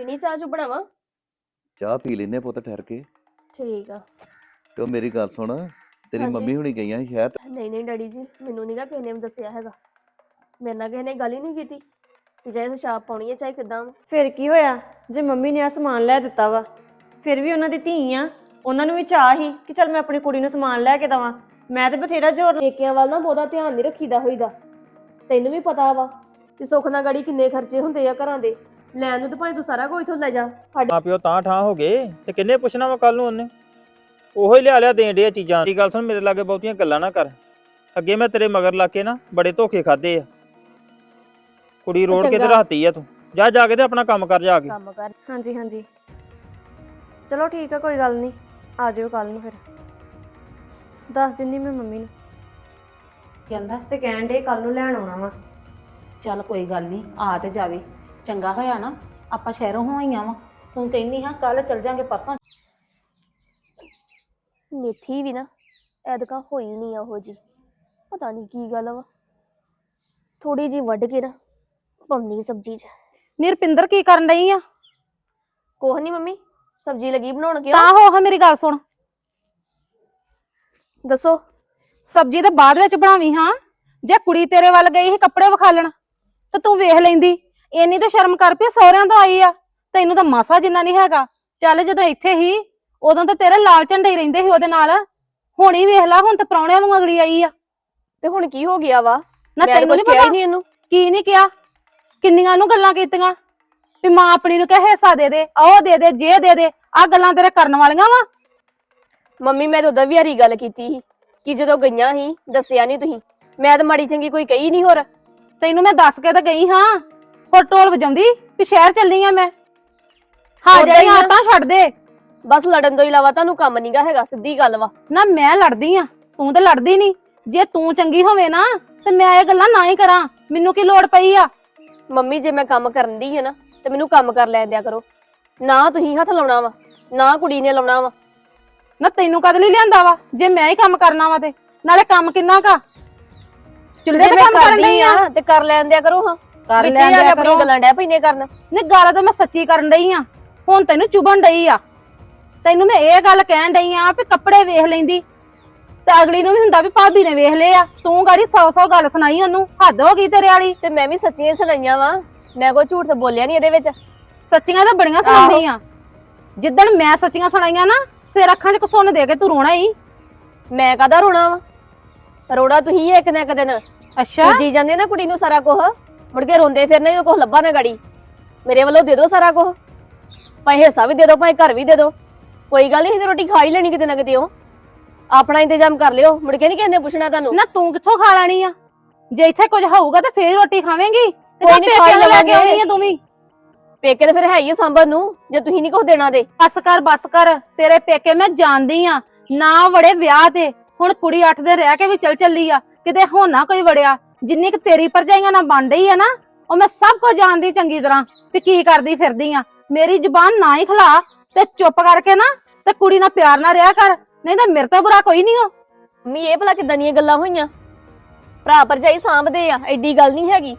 ਪੀਣੀ ਚਾਹ ਚੁ ਬਣਾਵਾਂ? ਚਾਹ ਪੀ ਲੈਨੇ ਪੁੱਤ ਠਹਿਰ ਕੇ। ਠੀਕ ਆ। ਤੇ ਉਹ ਮੇਰੀ ਗੱਲ ਸੁਣ ਤੇਰੀ ਹਾਂਜੀ। ਮੰਮੀ ਹੁਣੀ ਗਈਆਂ ਸੀ ਸ਼ਹਿਰ। ਨਹੀਂ ਨਹੀਂ ਡੈਡੀ ਜੀ ਮੈਨੂੰ ਨਹੀਂਗਾ ਕਿਸੇ ਨੇ ਵੀ ਦੱਸਿਆ ਹੈਗਾ। ਮੇਰੇ ਨਾਲ ਕਿਸੇ ਨੇ ਗੱਲ ਹੀ ਨਹੀਂ ਕੀਤੀ। ਕਿ ਜੇ ਛਾਪ ਪਾਉਣੀ ਹੈ ਚਾਹੇ ਕਿਦਾਂ। ਫਿਰ ਕੀ ਹੋਇਆ? ਜੇ ਮੰਮੀ ਨੇ ਆ ਸਮਾਨ ਲੈ ਦਿੱਤਾ ਵਾ ਫਿਰ ਵੀ ਉਹਨਾਂ ਦੀ ਧੀ ਆ। ਉਹਨਾਂ ਨੂੰ ਵੀ ਚਾਹ ਹੀ ਕਿ ਚਲ ਮੈਂ ਆਪਣੀ ਕੁੜੀ ਨੂੰ ਸਮਾਨ ਲੈ ਕੇ ਦਵਾਂ। ਮੈਂ ਤੇ ਬਥੇਰਾ ਜ਼ੋਰ ਪੇਕਿਆਂ ਵੱਲ ਨਾ ਬਹੁਤਾ ਧਿਆਨ ਨਹੀਂ ਰੱਖੀਦਾ ਹੋਈਦਾ। ਤੈਨੂੰ ਵੀ ਪਤਾ ਵਾ ਕਿ ਸੁੱਖ ਨਾਲ ਗੜੀ ਕਿੰਨੇ ਖਰਚੇ ਹੁੰਦੇ ਆ ਘਰਾਂ ਦੇ। ਲੈਣ ਨੂੰ ਤਾਂ ਭਾਵੇਂ ਤੂੰ ਸਾਰਾ ਕੁਝ ਇਥੋਂ ਲੈ ਜਾ। ਸਾਡੇ ਮਾਂ ਪਿਓ ਤਾਂ ਠਾਂ ਹੋ ਗਏ ਤੇ ਕਿੰਨੇ ਪੁੱਛਣਾ ਵਾ ਕੱਲ ਨੂੰ ਉਹਨੇ। ਉਹੋ ਹੀ ਲਿਆ ਲਿਆ ਦੇਣ ਡਿਆ ਚੀਜ਼ਾਂ। ਦੀ ਗੱਲ ਸੁਣ ਮੇਰੇ ਲਾਗੇ ਬਹੁਤੀਆਂ ਗੱਲਾਂ ਨਾ ਕਰ। ਅੱਗੇ ਮੈਂ ਤੇਰੇ ਮਗਰ ਲਾ ਕੇ ਨਾ ਬੜੇ ਧੋਖੇ ਖਾਦੇ ਆ। ਕੁੜੀ ਰੋੜ ਕੇ ਤੇ ਚੰਗਾ। ਰਾਤੀ ਆ ਤੂੰ। ਜਾ ਜਾ ਕੇ ਤੇ ਆਪਣਾ ਕੰਮ ਕਰ ਜਾ ਕੇ। ਕੰਮ ਕਰ। ਹਾਂਜੀ ਹਾਂਜੀ। ਚਲੋ ਠੀਕ ਆ ਕੋਈ ਗੱਲ ਨਹੀਂ। ਆ ਜਾਇਓ ਕੱਲ ਨੂੰ ਫਿਰ। ਦੱਸ ਦਿੰਦੀ ਮੈਂ ਮੰਮੀ ਨੂੰ। ਕਹਿੰਦਾ? ਤੇ ਕਹਿਣ ਦੇ ਕੱਲ ਨੂੰ ਲੈਣ ਆਉਣਾ ਵਾ। ਚੱਲ ਕੋਈ ਗੱਲ ਨਹੀਂ ਆ ਤੇ ਜਾਵੇ। ਚੰਗਾ ਹੋਇਆ ਨਾ ਆਪਾਂ ਸ਼ਹਿਰੋਂ ਹੋ ਆਈਆਂ ਵਾ। ਤੂੰ ਕਹਿੰਦੀ ਹਾਂ ਕੱਲ ਚੱਲ ਜਾਾਂਗੇ ਪਰਸੋਂ। ਮੇਥੀ ਵੀ ਨਾ ਐਦਕਾਂ ਹੋਈ ਨਹੀਂ ਉਹੋ ਜੀ ਪਤਾ ਨਹੀਂ ਕੀ ਗੱਲ ਵਾ। ਥੋੜੀ ਜੀ ਵੱਢ ਕੇ ਨਾ ਪੰਨੀ ਸਬਜ਼ੀ ਚ। ਨਿਰਪਿੰਦਰ ਕੀ ਕਰਨ ਡਈ ਆ? ਕੋਹ ਨਹੀਂ ਮੰਮੀ ਸਬਜ਼ੀ ਲੱਗੀ ਬਣਾਉਣ ਕਿਉਂ? ਤਾਂ ਹੋ ਹਾਂ ਮੇਰੀ ਗੱਲ ਸੁਣ। ਦੱਸੋ। ਸਬਜ਼ੀ ਤਾਂ ਬਾਅਦ ਵਿੱਚ ਬਣਾਵੀ ਹਾਂ। ਜੇ ਕੁੜੀ ਤੇਰੇ ਵੱਲ ਗਈ ਸੀ ਕੱਪੜੇ ਵਿਖਾਲਣ ਤੇ ਤੂੰ ਵੇਖ ਲੈਂਦੀ। ਇੰਨੀ ਤਾਂ ਸ਼ਰਮ ਕਰ ਪਿਆ ਸਹੁਰਿਆਂ ਤੋਂ ਆਈ ਆ। ਤੈਨੂੰ ਤਾਂ ਮਾਸਾ ਜਿੰਨਾ ਨਹੀਂ ਹੈਗਾ। ਚੱਲ ਜਦੋਂ ਇੱਥੇ ਹੀ ਉਦੋਂ ਤਾਂ ਤੇਰੇ ਲਾਲ ਝੰਡੇ ਹੀ ਰਹਿੰਦੇ ਸੀ ਉਹਦੇ ਨਾਲ। ਹੁਣ ਹੀ ਵੇਖ ਲੈ ਹੁਣ ਤਾਂ ਪ੍ਰਾਹੁਣਿਆਂ ਨੂੰ ਅਗਲੀ ਆਈ ਆ। ਤੇ ਹੁਣ ਕੀ ਹੋ ਗਿਆ ਵਾ? ਨਾ ਮੈਂ ਤੈਨੂੰ ਨਹੀਂ ਕਿਹਾ ਪਤਾ ਨਹੀਂ ਇਹਨੂੰ। ਕੀ ਨਹੀਂ ਕਿਹਾ? ਕਿੰਨੀਆਂ ਨੂੰ ਗੱਲਾਂ ਕੀਤੀਆਂ? ਵੀ ਮਾਂ ਆਪਣੀ ਨੂੰ ਕਹੇ ਹਿੱਸਾ ਦੇ ਦੇ ਉਹ ਦੇ ਦੇ ਜੇ ਦੇ ਦੇ ਆ ਗੱਲਾਂ ਤੇਰੇ ਕਰਨ ਵਾਲੀਆਂ ਵਾ। ਮੰਮੀ ਮੈਂ ਤਾਂ ਉਦੋਂ ਵੀ ਹਰੀ ਗੱਲ ਕੀਤੀ ਸੀ ਕਿ ਜਦੋਂ ਗਈਆਂ ਸੀ ਦੱਸਿਆ ਨਹੀਂ ਤੁਸੀਂ। ਮੈਂ ਤਾਂ ਮਾੜੀ ਚੰਗੀ ਕੋਈ ਕਹੀ ਨਹੀਂ ਹੋਰ। ਤੈਨੂੰ ਮੈਂ ਦੱਸ ਕੇ ਤਾਂ ਗਈ ਹਾਂ। ਹੋਰ ਢੋਲ ਵਜਾਉਂਦੀ? ਵੀ ਸ਼ਹਿਰ ਚੱਲੀ ਆ ਮੈਂ। ਹਾਂ ਉੱਦਾਂ ਹੀ ਜਿਹੜੀਆਂ ਆ। ਆਤਾਂ ਛੱਡ ਦੇ। ਬਸ ਲੜਨ ਤੋਂ ਇਲਾਵਾ ਤੁਹਾਨੂੰ ਕੰਮ ਨਹੀਂਗਾ ਹੈਗਾ ਸਿੱਧੀ ਗੱਲ ਵਾ। ਨਾ ਮੈਂ ਲੜਦੀ ਆ। ਤੂੰ ਤਾਂ ਲੜਦੀ ਨਹੀਂ ਜੇ ਤੂੰ ਚੰਗੀ ਹੋਵੇ ਨਾ ਤੇ ਮੈਂ ਇਹ ਗੱਲਾਂ ਨਾ ਹੀ ਕਰਾਂ। ਮੈਨੂੰ ਕੀ ਲੋੜ ਪਈ ਆ? ਮੰਮੀ ਜੇ ਮੈਂ ਕੰਮ ਕਰਨ ਦੀ ਹੈ ਨਾ ਤੇ ਮੈਨੂੰ ਕੰਮ ਕਰ ਲੈਣ ਦਿਆ ਕਰੋ। ਨਾ ਤੁਸੀਂ ਹੱਥ ਲਾਉਣਾ ਵਾ ਨਾ ਕੁੜੀ ਨੇ ਲਾਉਣਾ ਵਾ। ਨਾ ਤੈਨੂੰ ਕਦ ਲਈ ਲਿਆਂਦਾ ਵਾ? ਜੇ ਮੈਂ ਹੀ ਕੰਮ ਕਰਨਾ ਵਾ ਤੇ। ਨਾਲੇ ਕੰਮ ਕਿੰਨਾ ਕਾ ਚੁੱਲ੍ਹੇ ਜੇ ਤੇ ਮੈਂ ਕੰਮ ਕਰਨ ਕਰਦੀ ਡਈ ਆ। ਆ ਤੇ ਕਰ ਲੈਣ ਦਿਆ ਕਰੋ ਹਾਂ। ਕਰ ਵਿੱਚ ਲਿਆ ਜਾ ਕੇ ਕਰੋ। ਆਪਣੀਆਂ ਗੱਲਾਂ ਡੈ ਪੈਂਦੇ ਕਰਨ। ਨੇ ਗੱਲ ਤਾਂ ਮੈਂ ਸੱਚੀ ਕਰਨ ਡਈ ਆ। ਹੁਣ ਤੈਨੂੰ ਚੁਭਣ ਡਈ ਆ। ਤੈਨੂੰ ਮੈਂ ਇਹ ਗੱਲ ਕਹਿਣ ਡਈ ਆ ਵੀ ਕੱਪੜੇ ਵੇਖ ਲੈਂਦੀ। ਤੇ ਅਗਲੀ ਨੂੰ ਵੀ ਹੁੰਦਾ ਵੀ ਭਾਬੀ ਨੇ ਵੇਖ ਲਏ ਆ। ਤੂੰ ਗਾੜੀ ਸੌ ਸੌ ਗੱਲ ਸੁਣਾਈ ਉਹਨੂੰ। ਹੱਦ ਹੋ ਗਈ ਤੇਰੇ ਵਾਲੀ। ਤੇ ਮੈਂ ਵੀ ਸੱਚੀਆਂ ਸੁਣਾਈਆਂ ਵਾ। ਮੈਂ ਕੋਈ ਝੂਠ ਤਾਂ ਬੋਲਿਆ ਨਹੀਂ ਇਹਦੇ ਵਿੱਚ। ਸੱਚੀਆਂ ਤਾਂ ਬੜੀਆਂ ਸੁਣਾਉਂਦੀ ਆ। ਜਿੱਦਣ ਮੈਂ ਸੱਚੀਆਂ ਸੁਣਾਈਆਂ ਨਾ ਫੇਰ ਅੱਖਾਂ 'ਚ ਕਸੁੰਨ ਦੇ ਕੇ ਤੂੰ ਰੋਣਾ ਹੀ ਮੈਂ ਕਾਹਦਾ ਰੋਣਾ ਵਾ? ਰੋਣਾ ਤੁਸੀਂ ਇੱਕ ਨਾ ਇੱਕ ਦਿਨ। ਅੱਛਾ। ਜੀ ਜਾਂਦੇ ਨਾ ਕੁੜੀ ਨੂੰ ਸਾਰਾ ਕੁਝ ਮੁੜ ਕੇ ਰੋਂਦੇ ਫਿਰਨੇ ਉਹ ਕੁਝ ਲੱਭਾ ਨਾ ਗੜੀ। ਮੇਰੇ ਵੱਲੋਂ ਦੇ ਦਿਓ ਸਾਰਾ ਕੁਝ ਭਾਵੇਂ ਹਿੱਸਾ ਵੀ ਦੇ ਦਿਓ ਭਾਵੇਂ ਘਰ ਵੀ ਦੇ ਦਿਓ। ਕੋਈ ਗੱਲ ਨਹੀਂ ਤੇ ਰੋਟੀ ਖਾ ਹੀ ਲੈਣੀ ਕਿਤੇ ਨਾ ਕਿਤੇ ਉਹ। ਆਪਣਾ ਇੰਤਜ਼ਾਮ ਕਰ ਲਿਓ ਮੁੜ ਕੇ ਨਹੀਂ ਕਹਿੰਦੇ ਪੁੱਛਣਾ ਤੁਹਾਨੂੰ। ਨਾ ਤੂੰ ਕਿੱਥੋਂ ਖਾ ਲੈਣੀ ਆ? ਜੇ ਇੱਥੇ ਕੁਝ ਹੋਊਗਾ ਤਾਂ ਫੇਰ ਰੋਟੀ ਖਾਵੇਂਗੀ। ਤੇ ਕੋਈ ਨੀ, ਖਾ ਹੀ ਲੈ ਕੇ ਲਵਾਂਗੇ। ਆਉਣੀ ਆ ਤੂੰ ਵੀ। ਪੇਕੇ ਤੇ ਫਿਰ ਹੈ ਹੀ ਆ ਸਾਂਭਣ ਨੂੰ ਜੇ ਤੁਸੀਂ ਨਹੀਂ ਕੁਝ ਦੇਣਾ ਦੇ ਬਸ ਕਰ ਬਸ ਕਰ। ਤੇਰੇ ਪੇਕੇ ਮੈਂ ਜਾਣਦੀ ਆ। ਨਾ ਵੜੇ ਵਿਆਹ ਤੇ। ਹੁਣ ਕੁੜੀ ਅੱਠ ਦੇ ਰਹਿ ਕੇ ਵੀ ਚਲ ਚੱਲੀ ਆ। ਕਿਤੇ ਹੁਣ ਕੋਈ ਵੜਿਆ। ਜਿੰਨੀ ਕਿ ਤੇਰੀ ਭਰਜਾਈਆਂ ਨਾਲ ਬਣ ਰਹੀ ਆ ਨਾ, ਉਹ ਮੈਂ ਸਭ ਕੁਝ ਜਾਣਦੀ ਚੰਗੀ ਤਰ੍ਹਾਂ ਵੀ ਕੀ ਕਰਦੀ ਫਿਰਦੀ ਆ। ਮੇਰੀ ਜ਼ੁਬਾਨ ਨਾ ਹੀ ਖਲਾ ਤੇ ਚੁੱਪ ਕਰਕੇ ਨਾ ਤੇ ਕੁੜੀ ਨਾਲ ਪਿਆਰ ਨਾਲ ਰਿਹਾ ਕਰ, ਨਹੀਂ ਤਾਂ ਮੇਰੇ ਤੋਂ ਬੁਰਾ ਕੋਈ ਨਹੀਂ ਹੋ। ਮੰਮੀ, ਇਹ ਭਲਾ ਕਿਦਾਂ ਦੀਆਂ ਗੱਲਾਂ ਹੋਈਆਂ? ਭਰਾ ਭਰਜਾਈ ਸਾਂਭਦੇ ਆ, ਐਡੀ ਗੱਲ ਨਹੀਂ ਹੈਗੀ।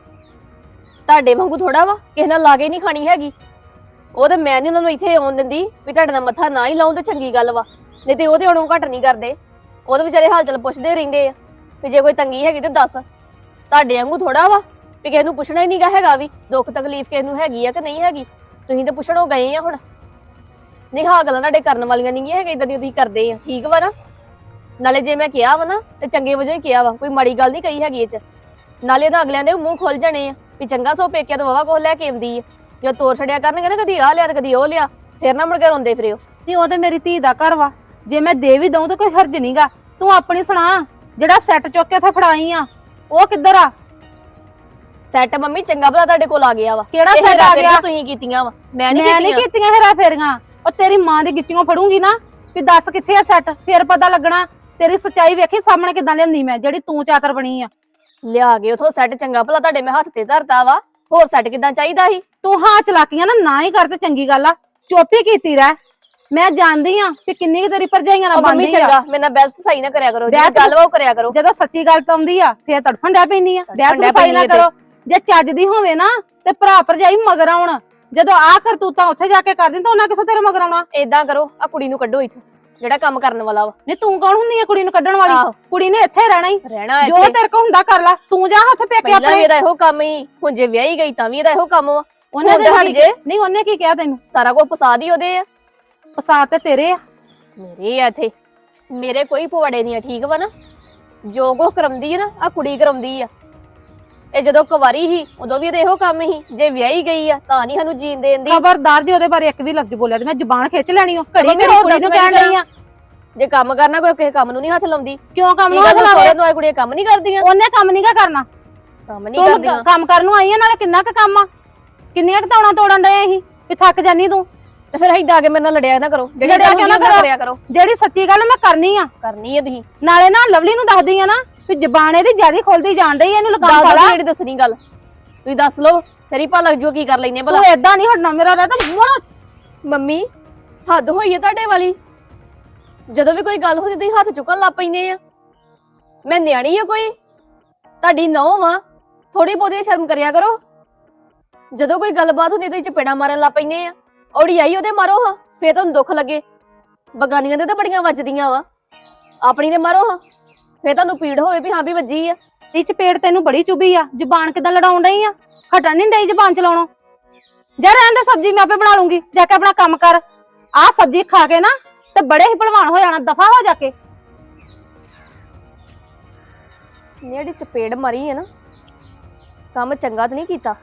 ਤੁਹਾਡੇ ਵਾਂਗੂ ਥੋੜਾ ਵਾ, ਕਿਸੇ ਨਾਲ ਲਾਗੇ ਨਹੀਂ ਖਾਣੀ ਹੈਗੀ। ਉਹ ਤੇ ਮੈਂ ਨਹੀਂ ਉਹਨਾਂ ਨੂੰ ਇੱਥੇ ਆਉਣ ਦਿੰਦੀ ਵੀ ਤੁਹਾਡੇ ਨਾਲ ਮੱਥਾ ਨਾ ਹੀ ਲਾਉਂ ਤੇ ਚੰਗੀ ਗੱਲ ਵਾ, ਨਹੀਂ ਤੇ ਉਹਦੇ ਉਹਨੂੰ ਘੱਟ ਨਹੀਂ ਕਰਦੇ। ਉਹਦੇ ਵਿਚਾਰੇ ਹਾਲ ਚਾਲ ਪੁੱਛਦੇ ਰਹਿੰਦੇ ਆ, ਵੀ ਜੇ ਕੋਈ ਤੰਗੀ ਹੈਗੀ ਤੇ ਦੱਸ। ਤੁਹਾਡੇ ਵਾਂਗੂ ਥੋੜਾ ਵਾ ਵੀ ਕਿਸੇ ਨੂੰ ਪੁੱਛਣਾ ਹੀ ਨਹੀਂਗਾ ਹੈਗਾ ਵੀ ਦੁੱਖ ਤਕਲੀਫ ਕਿਸੇ ਨੂੰ ਹੈਗੀ ਆ ਕਿ ਨਹੀਂ ਹੈਗੀ। ਤੁਸੀਂ ਤਾਂ ਪੁੱਛਣੋਂ ਗਏ ਆ ਹੁਣ। ਨਹੀਂ ਹਾਂ ਗੱਲਾਂ ਤੁਹਾਡੇ ਕਰਨ ਵਾਲੀਆਂ ਨਹੀਂ ਹੈਗੀਆਂ ਇਦਾਂ ਦੀ ਤੁਸੀਂ ਕਰਦੇ ਆ। ਠੀਕ ਵਾ ਨਾ? ਨਾਲੇ ਜੇ ਮੈਂ ਕਿਹਾ ਵਾ ਨਾ, ਤੇ ਚੰਗੇ ਵਜੋਂ ਹੀ ਕਿਹਾ ਵਾ, ਕੋਈ ਮਾੜੀ ਗੱਲ ਨਹੀਂ ਕਹੀ ਹੈਗੀ ਇਹ ਚ। ਨਾਲੇ ਤਾਂ ਅਗਲਿਆਂ ਦੇ ਮੂੰਹ ਖੁੱਲ ਜਾਣੇ ਆ, ਵੀ ਚੰਗਾ ਸੋ ਪੇਕਿਆ ਤੋਂ ਵਾਵਾ ਕੋਲ ਲੈ ਕੇ ਆਉਂਦੀ ਆ। ਜੋ ਤੋਰ ਛੜਿਆ ਕਰਨਗੇ ਨਾ, ਕਦੀ ਆ ਲਿਆ ਤੇ ਕਦੀ ਉਹ ਲਿਆ, ਫਿਰ ਨਾ ਮੁੜ ਕੇ ਰੋਂਦੇ ਫਿਰਿਓ। ਨਹੀਂ, ਉਹ ਤੇ ਮੇਰੀ ਧੀ ਦਾ ਘਰ ਵਾ। ਜੇ ਮੈਂ ਦੇ ਵੀ ਦਊਂ ਤਾਂ ਕੋਈ ਹਰਜ ਨਹੀਂਗਾ ਤੂੰ ਆਪਣੀ ਸੁਣਾ, ਜਿਹੜਾ ਸੈੱਟ ਚੁੱਕ ਕੇ ਉੱਥੇ ਫੜਾਈ ਆ ਉਹ ਕਿੱਧਰ ਆ? ਸੈੱਟ ਮੰਮੀ ਚੰਗਾ ਭਲਾ ਤੁਹਾਡੇ ਕੋਲ ਆ ਗਿਆ ਵਾ। ਕਿਹੜਾ ਇਹ ਸੈੱਟ ਆ ਹੇਰਾ-ਫੇਰੀਆਂ ਗਿਆ? ਤੁਸੀਂ ਕੀਤੀਆਂ ਵਾ। ਮੈਂ ਨਹੀਂ ਮੈਂ ਨਹੀਂ ਕੀਤੀਆਂ ਕੀਤੀਆਂ ਹੈਰਾ ਫੇਰੀਆਂ। ਉਹ ਤੇਰੀ ਮਾਂ ਦੀ ਗਿੱਚੀਆਂ ਫੜੂੰਗੀ ਨਾ ਵੀ ਦੱਸ ਕਿੱਥੇ ਆ ਸੈੱਟ ਫੇਰ ਪਤਾ ਲੱਗਣਾ ਤੇਰੀ ਸੱਚਾਈ ਵੇਖੀ ਸਾਹਮਣੇ ਕਿਦਾਂ ਲਿਆਂਦੀ ਮੈਂ ਜਿਹੜੀ ਤੂੰ ਚਾਤਰ ਬਣੀ ਆ। ਲਿਆ ਕੇ ਉਥੋਂ ਸੈੱਟ ਚੰਗਾ ਭਲਾ ਤੁਹਾਡੇ ਮੈਂ ਹੱਥ ਤੇ ਧਰਤਾ ਵਾ। ਹੋਰ ਸੈੱਟ ਕਿਦਾਂ ਚਾਹੀਦਾ ਸੀ? ਤੂੰ ਹਾਂ ਚਲਾਕੀਆਂ ਨਾ ਨਾ ਹੀ ਕਰ ਤੇ ਚੰਗੀ ਗੱਲ ਆ। ਚੋਪੀ ਕੀਤੀ ਰਹਿ। ਮੈਂ ਜਾਣਦੀ ਆ ਕਿ ਕਿੰਨੀ ਕੁ ਤੇਰੀ ਭਰਜਾਈਆਂ ਨਾਲ ਉਹ ਮੰਮੀ ਬਣਦੀ ਆ। ਚੰਗਾ ਮੇਰੇ ਨਾਲ ਬਹਿਸ ਸਹੀ ਨਾ ਕਰਿਆ ਕਰੋ ਜਿਹੜੀ ਬਹਿਸ- ਗੱਲ ਵਾ ਉਹ ਕਰਿਆ ਕਰੋ। ਜਦੋਂ ਸੱਚੀ ਗੱਲ ਤਾਂ ਆਉਂਦੀ ਆ ਫੇਰ ਤੜਫਣ ਡੈ ਪੈਂਦੀ ਆ। ਬਹਿਸ ਵਸਾਈ ਨਾ ਪੈਂਦੀ ਆ ਕਰੋ। ਜੇ ਚੱਜ ਦੀ ਹੋਵੇ ਨਾ ਤੇ ਭਰਾ ਭਰਜਾਈ ਮਗਰ ਆਉਣ। ਜਦੋਂ ਆ ਕਰਤੂਤਾਂ ਉੱਥੇ ਜਾ ਕੇ ਕਰਦੀ ਤਾਂ ਉਹਨਾਂ ਕਿਥੋਂ ਤੇਰੇ ਮਗਰ ਆਉਣਾ? ਏਦਾਂ ਕਰੋ ਆ ਕੁੜੀ ਨੂੰ ਕੱਢੋ ਇੱਥੋਂ ਜਿਹੜਾ ਕੰਮ ਕਰਨ ਵਾਲਾ ਵਾ। ਨਹੀਂ ਤੂੰ ਕੌਣ ਹੁੰਦੀ ਆ ਕੁੜੀ ਨੂੰ ਕੱਢਣ ਵਾਲੀ? ਆਹੋ। ਕੁੜੀ ਨੇ ਇੱਥੇ ਰਹਿਣਾ ਹੀ ਰਹਿਣਾ ਜੋ ਇੱਥੇ। ਤੇਰੇ ਕੋ ਹੁੰਦਾ ਕਰ ਲੈ। ਤੂੰ ਜਾ ਹੱਥ ਪੇਕੇ ਪਹਿਲਾਂ ਵੀ ਆਪਣੇ ਇਹਦਾ ਇਹੋ ਕੰਮ ਹੀ ਹੁਣ ਜੇ ਵਿਆਹੀ ਗਈ ਤਾਂ ਵੀ ਇਹਦਾ ਇਹੋ ਕੰਮ ਵਾ। ਉਹਨੇ ਹੁਣ ਤੇ ਤਾਂ ਹਟ ਹਟ ਜੇ। ਨਹੀਂ ਉਹਨੇ ਕੀ ਕਿਹਾ ਤੈਨੂੰ? ਸਾਰਾ ਕੁਝ ਫਸਾਦ ਹੀ ਉਹਦੇ ਆ। ਫਸਾਦ ਤੇ ਤੇਰੇ ਆ। ਮੇਰੇ ਆ ਇੱਥੇ। ਮੇਰੇ ਕੋਈ ਪਵਾੜੇ ਨਹੀਂ ਆ ਠੀਕ ਵਾ ਨਾ? ਜੋ ਕੁਛ ਕਰਮਦੀ ਆ ਨਾ ਆ ਕੁੜੀ ਕਰਮਦੀ ਆ। ਇਹ ਜਦੋਂ ਕੁਵਾਰੀ ਸੀ ਉਦੋਂ ਵੀ ਇਹਦਾ ਇਹੋ ਕੰਮ ਸੀ ਜੇ ਵਿਆਹੀ ਗਈ ਆ ਤਾਂ ਨਹੀਂ ਸਾਨੂੰ ਜੀਣ ਦੇਣ ਦੀ। ਖਬਰਦਾਰ ਜੀ ਉਹਦੇ ਬਾਰੇ ਇੱਕ ਵੀ ਲਫ਼ਜ਼ ਬੋਲਿਆ ਤੇ ਮੈਂ ਜ਼ੁਬਾਨ ਖਿੱਚ ਲੈਣੀ ਉਹ ਘੜੀ ਹੋਰ ਕੁੜੀ ਨੂੰ ਕਹਿਣ ਲਈ ਆ। ਜੇ ਕੰਮ ਕਰਨਾ ਕੋਈ ਕਿਸੇ ਕੰਮ ਨੂੰ ਨਹੀਂ ਹੱਥ ਲਾਉਂਦੀ। ਕਿਉਂ ਕੰਮ ਕੀ ਨੂੰ ਹੱਥ ਲਾਵੇ ਨੂੰ ਆਏ ਕੁੜੀਆਂ ਕੰਮ ਨਹੀਂ ਕਰਦੀਆਂ। ਉਹਨੇ ਕੰਮ ਨਹੀਂ ਗਾ ਕਰਨਾ। ਕੰਮ ਨਹੀਂ ਤੂੰ ਕਰਦੀਆਂ। ਕੰਮ ਕਰਨ ਨੂੰ ਆਈ ਆ ਨਾਲੇ ਕਿੰਨਾ ਕੁ ਕੰਮ ਆ? ਕਿੰਨੀਆਂ ਘਟਾਉਣਾ ਤੋੜਨ ਡਏ ਅਸੀਂ ਵੀ ਥੱਕ ਜਾਨੀ ਤੂੰ? ਤੇ ਫਿਰ ਆ ਕੇ ਮੇਰੇ ਨਾਲ ਲੜਿਆ ਨਾ ਕਰੋ। ਜਿਹੜੀ ਲੜਿਆ ਕਿਉਂ ਨਾ ਆ? ਕਰਿਆ ਕਰੋ। ਜਿਹੜੀ ਸੱਚੀ ਗੱਲ ਮੈਂ ਕਰਨੀ ਆ। ਕਰਨੀ ਹੈ ਤੁਸੀਂ। ਨਾਲੇ ਨਾ ਲਵਲੀ ਨੂੰ ਦੱਸਦੀ ਆ ਨਾ ਵੀ ਜ਼ਬਾਨ ਇਹਦੀ ਜਿਆਦੀ ਖੁੱਲਦੀ ਜਾਣ ਡਈ ਇਹਨੂੰ ਲਗਾਮ ਪਾ ਲਾ ਜਿਹੜੀ ਦੱਸਣੀ ਗੱਲ। ਤੁਸੀਂ ਦੱਸ ਲਓ ਹੀ ਭਾ ਲੱਗ ਜੂ ਕੀ ਕਰ ਲੈਨੇ ਭਲਾ। ਤੂੰ ਏਦਾਂ ਨਹੀਂ ਹਟਣਾ ਮੇਰਾ ਰਾਤ ਮੋੜਾ ਮੰਮੀ ਹੱਦ ਹੋਈ ਹੈ ਤੁਹਾਡੇ ਵਾਲੀ। ਜਦੋਂ ਵੀ ਕੋਈ ਗੱਲ ਹੁੰਦੀ ਤੁਸੀਂ ਹੱਥ ਚੁੱਕਣ ਲੱਗ ਪੈਂਦੇ ਆ। ਮੈਂ ਨਿਆਣੀ ਆ ਕੋਈ। ਤੁਹਾਡੀ ਨੌਂ ਵਾ। ਥੋੜੀ ਬਹੁਤੀ ਸ਼ਰਮ ਕਰਿਆ ਕਰੋ। ਜਦੋਂ ਕੋਈ ਗੱਲਬਾਤ ਹੁੰਦੀ ਤੁਸੀਂ ਚਪੇੜਾ ਮਾਰਨ ਲੱਗ ਪੈਂਦੇ ਆ। ਔੜੀ ਆਈ ਉਹਦੇ ਮਾਰੋ ਹਾਂ ਫੇਰ ਤੁਹਾਨੂੰ ਦੁੱਖ ਲੱਗੇ। ਬਗਾਨੀਆਂ ਦੇ ਤਾਂ ਬੜੀਆਂ ਵੱਜਦੀਆਂ ਵਾ। ਆਪਣੀ ਦੇ ਮਾਰੋ ਹਾਂ ਫੇਰ ਤੁਹਾਨੂੰ ਪੀੜ ਹੋਵੇ ਵੀ ਹਾਂ ਵੀ ਵੱਜੀ ਆ। ਇਹ ਚਪੇੜ ਤੈਨੂੰ ਬੜੀ ਚੁਬੀ ਆ ਜ਼ਬਾਨ ਕਿਦਾਂ ਲੜਾਉਣ ਡਈ ਆ? ਹਟਣ ਨਹੀਂ ਡਈ ਜ਼ਬਾਨ ਚਲਾਉਣੋਂ। ਜਾ ਰਹਿਣ ਦੇ ਸਬਜ਼ੀ ਮੈਂ ਆਪੇ ਬਣਾ ਲੂੰਗੀ ਜਾ ਕੇ ਆਪਣਾ ਕੰਮ ਕਰ। ਆ ਸਬਜ਼ੀ ਖਾ ਕੇ ਨਾ ਤੇ ਬੜੇ ਹੀ ਭਲਵਾਨ ਹੋ ਜਾਣਾ ਦਫਾ ਹੋ ਜਾ ਕੇ। ਜਿਹੜੀ ਚਪੇੜ ਮਾਰੀ ਹੈ ਨਾ। ਕੰਮ ਚੰਗਾ ਤਾਂ ਨਹੀਂ ਕੀਤਾ।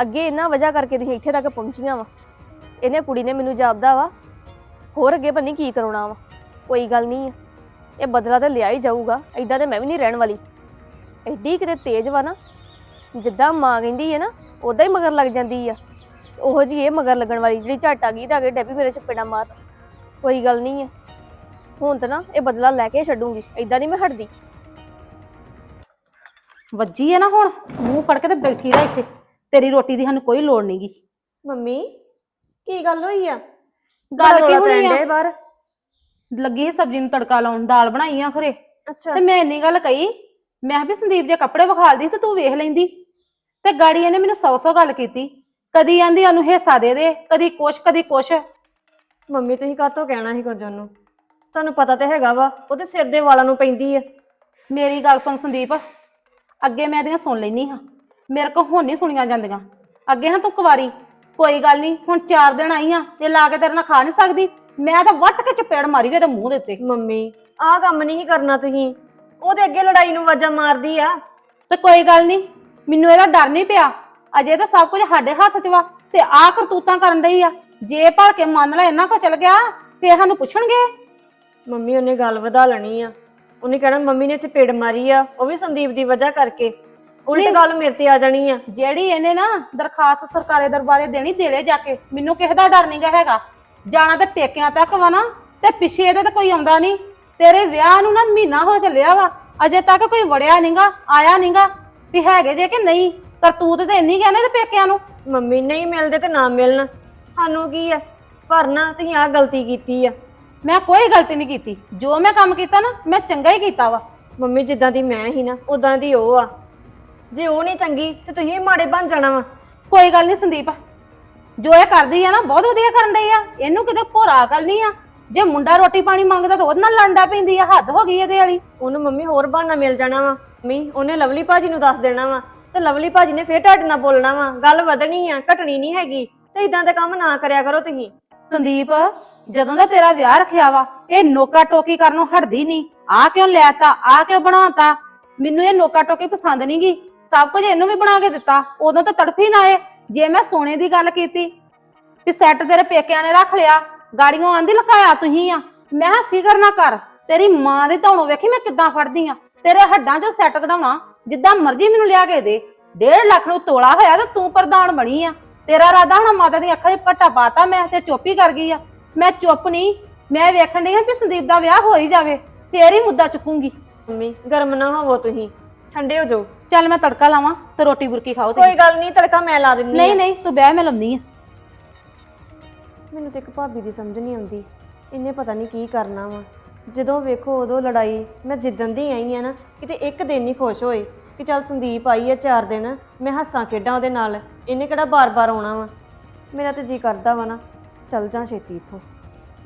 ਅੱਗੇ ਇਹਨਾਂ ਵਜ੍ਹਾ ਕਰਕੇ ਤੁਸੀਂ ਇੱਥੇ ਤੱਕ ਪਹੁੰਚੀਆਂ ਵਾ। ਇਹਨੇ ਕੁੜੀ ਨੇ ਮੈਨੂੰ ਜਾਪਦਾ ਵਾ। ਹੋਰ ਅੱਗੇ ਪਤਾ ਕੀ ਕਰਾਉਣਾ ਵਾ। ਕੋਈ ਗੱਲ ਨਹੀਂ ਆ। ਇਹ ਬਦਲਾ ਤਾਂ ਲਿਆ ਹੀ ਜਾਊਗਾ। ਐਦਾਂ ਤੇ ਮੈਂ ਵੀ ਨਹੀਂ ਰਹਿਣ ਵਾਲੀ। ਐਡੀ ਕਿਤੇ ਤੇਜ਼ ਵਾ ਨਾ। ਜਿੱਦਾਂ ਮਾਂ ਕਹਿੰਦੀ ਹੈ ਨਾ ਉਦਾਂ ਹੀ ਮਗਰ ਲੱਗ ਜਾਂਦੀ ਆ। ਉਹੋ ਜੀ ਇਹ ਮਗਰ ਲੱਗਣ ਵਾਲੀ ਜਿਹੜੀ ਝੱਟ ਆ ਗਈ ਤਾਂ ਅਗੇ ਡੈਪੀ ਮੇਰੇ ਚਪੇੜਾ ਮਾਰ। ਕੋਈ ਗੱਲ ਨਹੀਂ ਆ। ਹੁਣ ਤਾਂ ਨਾ ਇਹ ਬਦਲਾ ਲੈ ਕੇ ਛੱਡੂਗੀ। ਐਦਾਂ ਨਹੀਂ ਮੈਂ ਹਟਦੀ। ਵੱਜੀ ਆ ਨਾ ਹੁਣ। ਮੂੰਹ ਫੜ ਕੇ ਤੇ ਬੈਠੀ ਰਹਿ ਇੱਥੇ। ਤੇਰੀ ਰੋਟੀ ਦੀ ਸਾਨੂੰ ਕੋਈ ਲੋੜ ਨਹੀਂਗੀ ਮੰਮੀ ਕੀ ਗੱਲ ਹੋਈ ਆ? ਗੱਲ ਕੀ ਹੋਣੀ ਆ? ਬਾਹਰ? ਲੱਗੀ ਸਬਜ਼ੀ ਨੂੰ ਤੜਕਾ ਲਾਉਣ ਦਾਲ ਬਣਾਈ ਆ ਖਰੇ। ਅੱਛਾ। ਤੇ ਮੈਂ ਇੰਨੀ ਗੱਲ ਕਹੀ ਮੈਂ ਵੀ ਸੰਦੀਪ ਜੇ ਕੱਪੜੇ ਵਿਖਾਲਦੀ ਤੇ ਤੂੰ ਵੇਖ ਲੈਂਦੀ। ਤੇ ਗਾੜੀ ਇਹਨੇ ਮੈਨੂੰ ਸੌ ਸੌ ਗੱਲ ਕੀਤੀ। ਕਦੀ ਆਂਦੀ ਉਹਨੂੰ ਹਿੱਸਾ ਦੇ ਦੇ ਕਦੀ ਕੁਛ ਕਦੀ ਕੁਛ। ਮੰਮੀ ਤੁਸੀਂ ਕਾਹਤੋਂ ਕਹਿਣਾ ਸੀ ਕੁਝ ਉਹਨੂੰ? ਤੁਹਾਨੂੰ ਪਤਾ ਤੇ ਹੈਗਾ ਵਾ ਉਹਦੇ ਸਿਰ ਦੇ ਵਾਲਾਂ ਨੂੰ ਪੈਂਦੀ ਆ। ਮੇਰੀ ਗੱਲ ਸੁਣ ਸੰਦੀਪ ਅੱਗੇ ਮੈਂ ਇਹਦੀਆਂ ਸੁਣ ਲੈਣੀ ਹਾਂ। ਮੇਰੇ ਕੋ ਹੁਣ ਨਹੀਂ ਸੁਣੀਆਂ ਜਾਂਦੀਆਂ। ਅੱਗੇ ਹਾਂ ਤੂੰ ਕੁਵਾਰੀ ਕੋਈ ਗੱਲ ਨਹੀਂ ਹੁਣ 4 ਦਿਨ ਆਈ ਆ ਤੇ ਲਾ ਕੇ ਤੇਰੇ ਨਾਲ ਖਾ ਨਹੀਂ ਸਕਦੀ। ਮੈਂ ਤਾਂ ਵੱਟ ਕੇ ਚਪੇੜ ਮਾਰੀ ਉਹਦੇ ਮੂੰਹ ਦੇ ਉੱਤੇ। ਮੰਮੀ ਆਹ ਕੰਮ ਨਹੀਂ ਕਰਨਾ ਤੁਸੀਂ। ਉਹਦੇ ਅੱਗੇ ਲੜਾਈ ਨੂੰ ਵਾਜਾ ਮਾਰਦੀ ਆ। ਤੇ ਕੋਈ ਗੱਲ ਨਹੀਂ ਮੈਨੂੰ ਇਹਦਾ ਡਰ ਨਹੀਂ ਪਿਆ। ਅਜੇ ਤਾਂ ਸਭ ਕੁਝ ਸਾਡੇ ਹੱਥ 'ਚ ਵਾ ਤੇ ਆਹ ਕਰਤੂਤਾਂ ਕਰਨ ਡਈ ਆ। ਜੇ ਭਰ ਕੇ ਮੰਨ ਲੈ ਇਹਨਾਂ ਕੋ ਚਲ ਗਿਆ ਫੇਰ ਸਾਨੂੰ ਪੁੱਛਣਗੇ। ਮੰਮੀ ਉਹਨੇ ਗੱਲ ਵਧਾ ਲੈਣੀ ਆ। ਉਹਨੇ ਕਹਿਣਾ ਮੰਮੀ ਨੇ ਚਪੇੜ ਮਾਰੀ ਆ ਉਹ ਵੀ ਸੰਦੀਪ ਦੀ ਵਜ੍ਹਾ ਕਰਕੇ। ਉਲਟ। ਗੱਲ ਮੇਰੇ ਤੇ ਆ ਜਾਣੀ ਆ। ਜਿਹੜੀ ਇਹਨੇ ਨਾ ਦਰਖਾਸਤ ਸਰਕਾਰੇ ਦਰਬਾਰੇ ਦੇਣੀ ਦੇ ਲੈ ਜਾ ਕੇ। ਮੈਨੂੰ ਕਿਸੇ ਦਾ ਡਰ ਨਹੀਂਗਾ ਹੈਗਾ। ਜਾਣਾ ਤੇ ਪੇਕਿਆਂ ਤੱਕ ਵਾ ਨਾ ਤੇ ਪਿੱਛੇ ਇਹਦੇ ਤਾਂ ਕੋਈ ਆਉਂਦਾ ਨਹੀਂ ਤੇਰੇ ਵਿਆਹ ਨੂੰ ਨਾ ਮਹੀਨਾ ਹੋ ਚੱਲਿਆ ਵਾ। ਅਜੇ ਤੱਕ ਕੋਈ ਵੜਿਆ ਨਹੀਂਗਾ ਆਇਆ ਨਹੀਂਗਾ ਵੀ ਹੈਗੇ ਜੇ ਕਿ ਨਹੀਂ। ਕਰਤੂਤ ਤੇ ਇੰਨੀ ਕਹਿੰਦੇ ਤੇ ਪੇਕਿਆਂ ਨੂੰ। ਮੰਮੀ ਨਹੀਂ ਮਿਲਦੇ ਤੇ ਨਾ ਮਿਲਣ। ਸਾਨੂੰ ਕੀ ਆ? ਪਰ ਨਾ ਤੁਸੀਂ ਆਹ ਗਲਤੀ ਕੀਤੀ ਆ। ਮੈਂ ਕੋਈ ਗਲਤੀ ਨਹੀਂ ਕੀਤੀ। ਜੋ ਮੈਂ ਕੰਮ ਕੀਤਾ ਨਾ ਮੈਂ ਚੰਗਾ ਹੀ ਕੀਤਾ ਵਾ। ਮੰਮੀ ਜਿੱਦਾਂ ਦੀ ਮੈਂ ਹੀ ਨਾ ਉਦਾਂ ਦੀ ਉਹ ਆ। ਜੇ ਉਹ ਨਹੀਂ ਚੰਗੀ ਤੇ ਤੁਸੀਂ ਵੀ ਮਾੜੇ ਬਣ ਜਾਣਾ ਵਾ। ਕੋਈ ਗੱਲ ਨਹੀਂ ਸੰਦੀਪ ਜੋ ਇਹ ਕਰਦੀ ਆ ਨਾ ਬਹੁਤ ਵਧੀਆ ਕਰਨ ਡਈ ਆ। ਇਹਨੂੰ ਕਿਤੇ ਭੋਰਾ ਗੱਲ ਨਹੀਂ ਆ। ਜੇ ਮੁੰਡਾ ਰੋਟੀ ਪਾਣੀ ਮੰਗਦਾ ਤਾਂ ਉਹਦੇ ਨਾਲ ਲੰਡਾ ਪੈਂਦੀ ਆ ਹੱਦ ਹੋ ਗਈ ਇਹਦੇ ਵਾਲੀ। ਉਹਨੂੰ ਮੰਮੀ ਹੋਰ ਬਹਾਨਾ ਮਿਲ ਜਾਣਾ ਵਾ। ਮੰਮੀ ਉਹਨੇ ਲਵਲੀ ਭਾਜੀ ਨੂੰ ਦੱਸ ਦੇਣਾ ਵਾ। ਤੇ ਲਵਲੀ ਭਾਜੀ ਨੇ ਫੇਰ ਤੁਹਾਡੇ ਨਾਲ ਬੋਲਣਾ ਵਾ। ਗੱਲ ਵਧਣੀ ਆ ਘਟਣੀ ਨਹੀਂ ਹੈਗੀ। ਤੇ ਇਦਾਂ ਦੇ ਕੰਮ ਨਾ ਕਰਿਆ ਕਰੋ ਤੁਸੀਂ। ਸੰਦੀਪ ਜਦੋਂ ਦਾ ਤੇਰਾ ਵਿਆਹ ਰੱਖਿਆ ਵਾ ਇਹ ਨੋਕਾ ਟੋਕੀ ਕਰਨੋਂ ਹਟਦੀ ਨਹੀਂ। ਆ ਕਿਉਂ ਲੈਤਾ ਆ ਕਿਉਂ ਬਣਾਤਾ? ਮੈਨੂੰ ਇਹ ਨੋਕਾ ਟੋਕੀ ਪਸੰਦ ਨਹੀਂਗੀ ਸਭ ਕੁਝ ਇਹਨੂੰ ਵੀ ਬਣਾ ਕੇ ਦਿੱਤਾ, ਉਦੋਂ ਤਾਂ ਤੜਫੀ ਨਾ ਆਏ। ਜੇ ਮੈਂ ਸੋਨੇ ਦੀ ਗੱਲ ਕੀਤੀ, ਵੀ ਸੈੱਟ ਤੇਰੇ ਪੇਕਿਆਂ ਨੇ ਰੱਖ ਲਿਆ, ਗਾੜੀਆਂ ਆਂਦੀ ਲਕਾਇਆ ਤੁਸੀਂ ਆ, ਮੈਂ ਕਿਹਾ ਫਿਕਰ ਨਾ ਕਰ, ਤੇਰੀ ਮਾਂ ਦੇ ਧੌਣੋਂ ਵੇਖੀ ਮੈਂ ਕਿੱਦਾਂ ਫੜਦੀ ਆ, ਤੇਰੇ ਹੱਡਾਂ 'ਚ ਸੈੱਟ ਕਢਾਉਣਾ, ਜਿੱਦਾਂ ਮਰਜ਼ੀ ਮੈਨੂੰ ਲਿਆ ਕੇ ਦੇ 1.5 ਲੱਖ ਨੂੰ ਤੋਲਾ ਹੋਇਆ ਤੇ ਤੂੰ ਪ੍ਰਧਾਨ ਬਣੀ ਆ, ਤੇਰਾ ਰਾਦਾ ਹੁਣ ਮਾਤਾ ਦੀ ਅੱਖਾਂ 'ਚ ਪੱਟਾ ਪਾਤਾ ਮੈਂ ਤੇ ਚੁੱਪ ਹੀ ਕਰ ਗਈ ਆ, ਮੈਂ ਚੁੱਪ ਨਹੀਂ, ਮੈਂ ਵੇਖਣ ਡਈ ਹਾਂ ਵੀ ਸੰਦੀਪ ਦਾ ਵਿਆਹ ਹੋ ਹੀ ਜਾਵੇ, ਫੇਰ ਹੀ ਮੁੱਦਾ ਚੁੱਕੂੰਗੀ। ਮੰਮੀ, ਗਰਮ ਨਾ ਹੋਵੋ ਤੁਸੀਂ। ਠੰਡੇ ਹੋ ਜਾਓ। ਚੱਲ ਮੈਂ ਤੜਕਾ ਲਾਵਾਂ ਤੇ ਰੋਟੀ ਬੁਰਕੀ ਖਾਓ ਕੋਈ ਤੁਸੀਂ ਗੱਲ ਨਹੀਂ ਤੜਕਾ ਮੈਂ ਲਾ ਦਿੰਦੀ ਨਹੀਂ। ਨਹੀਂ ਤੂੰ ਬਹਿ ਮੈਂ ਲੰਮੀ ਆ ਮੈਨੂੰ ਤੇ ਇੱਕ ਭਾਬੀ ਦੀ ਸਮਝ ਨਹੀਂ ਆਉਂਦੀ। ਇਹਨੇ ਪਤਾ ਨਹੀਂ ਕੀ ਕਰਨਾ ਵਾ। ਜਦੋਂ ਵੇਖੋ ਉਦੋਂ ਲੜਾਈ ਮੈਂ ਜਿੱਦਣ ਦੀ ਆਈ ਆ ਨਾ ਕਿਤੇ ਇੱਕ ਦਿਨ ਨਹੀਂ ਖੁਸ਼ ਹੋਏ ਕਿ ਚੱਲ ਸੰਦੀਪ ਆਈ ਆ ਚਾਰ ਦਿਨ ਮੈਂ ਹੱਸਾਂ ਖੇਡਾਂ ਉਹਦੇ ਨਾਲ। ਇਹਨੇ ਕਿਹੜਾ ਬਾਰ-ਬਾਰ ਆਉਣਾ ਵਾ? ਮੇਰਾ ਤੇ ਜੀ ਕਰਦਾ ਵਾ ਨਾ ਚੱਲ ਜਾ ਛੇਤੀ ਇੱਥੋਂ।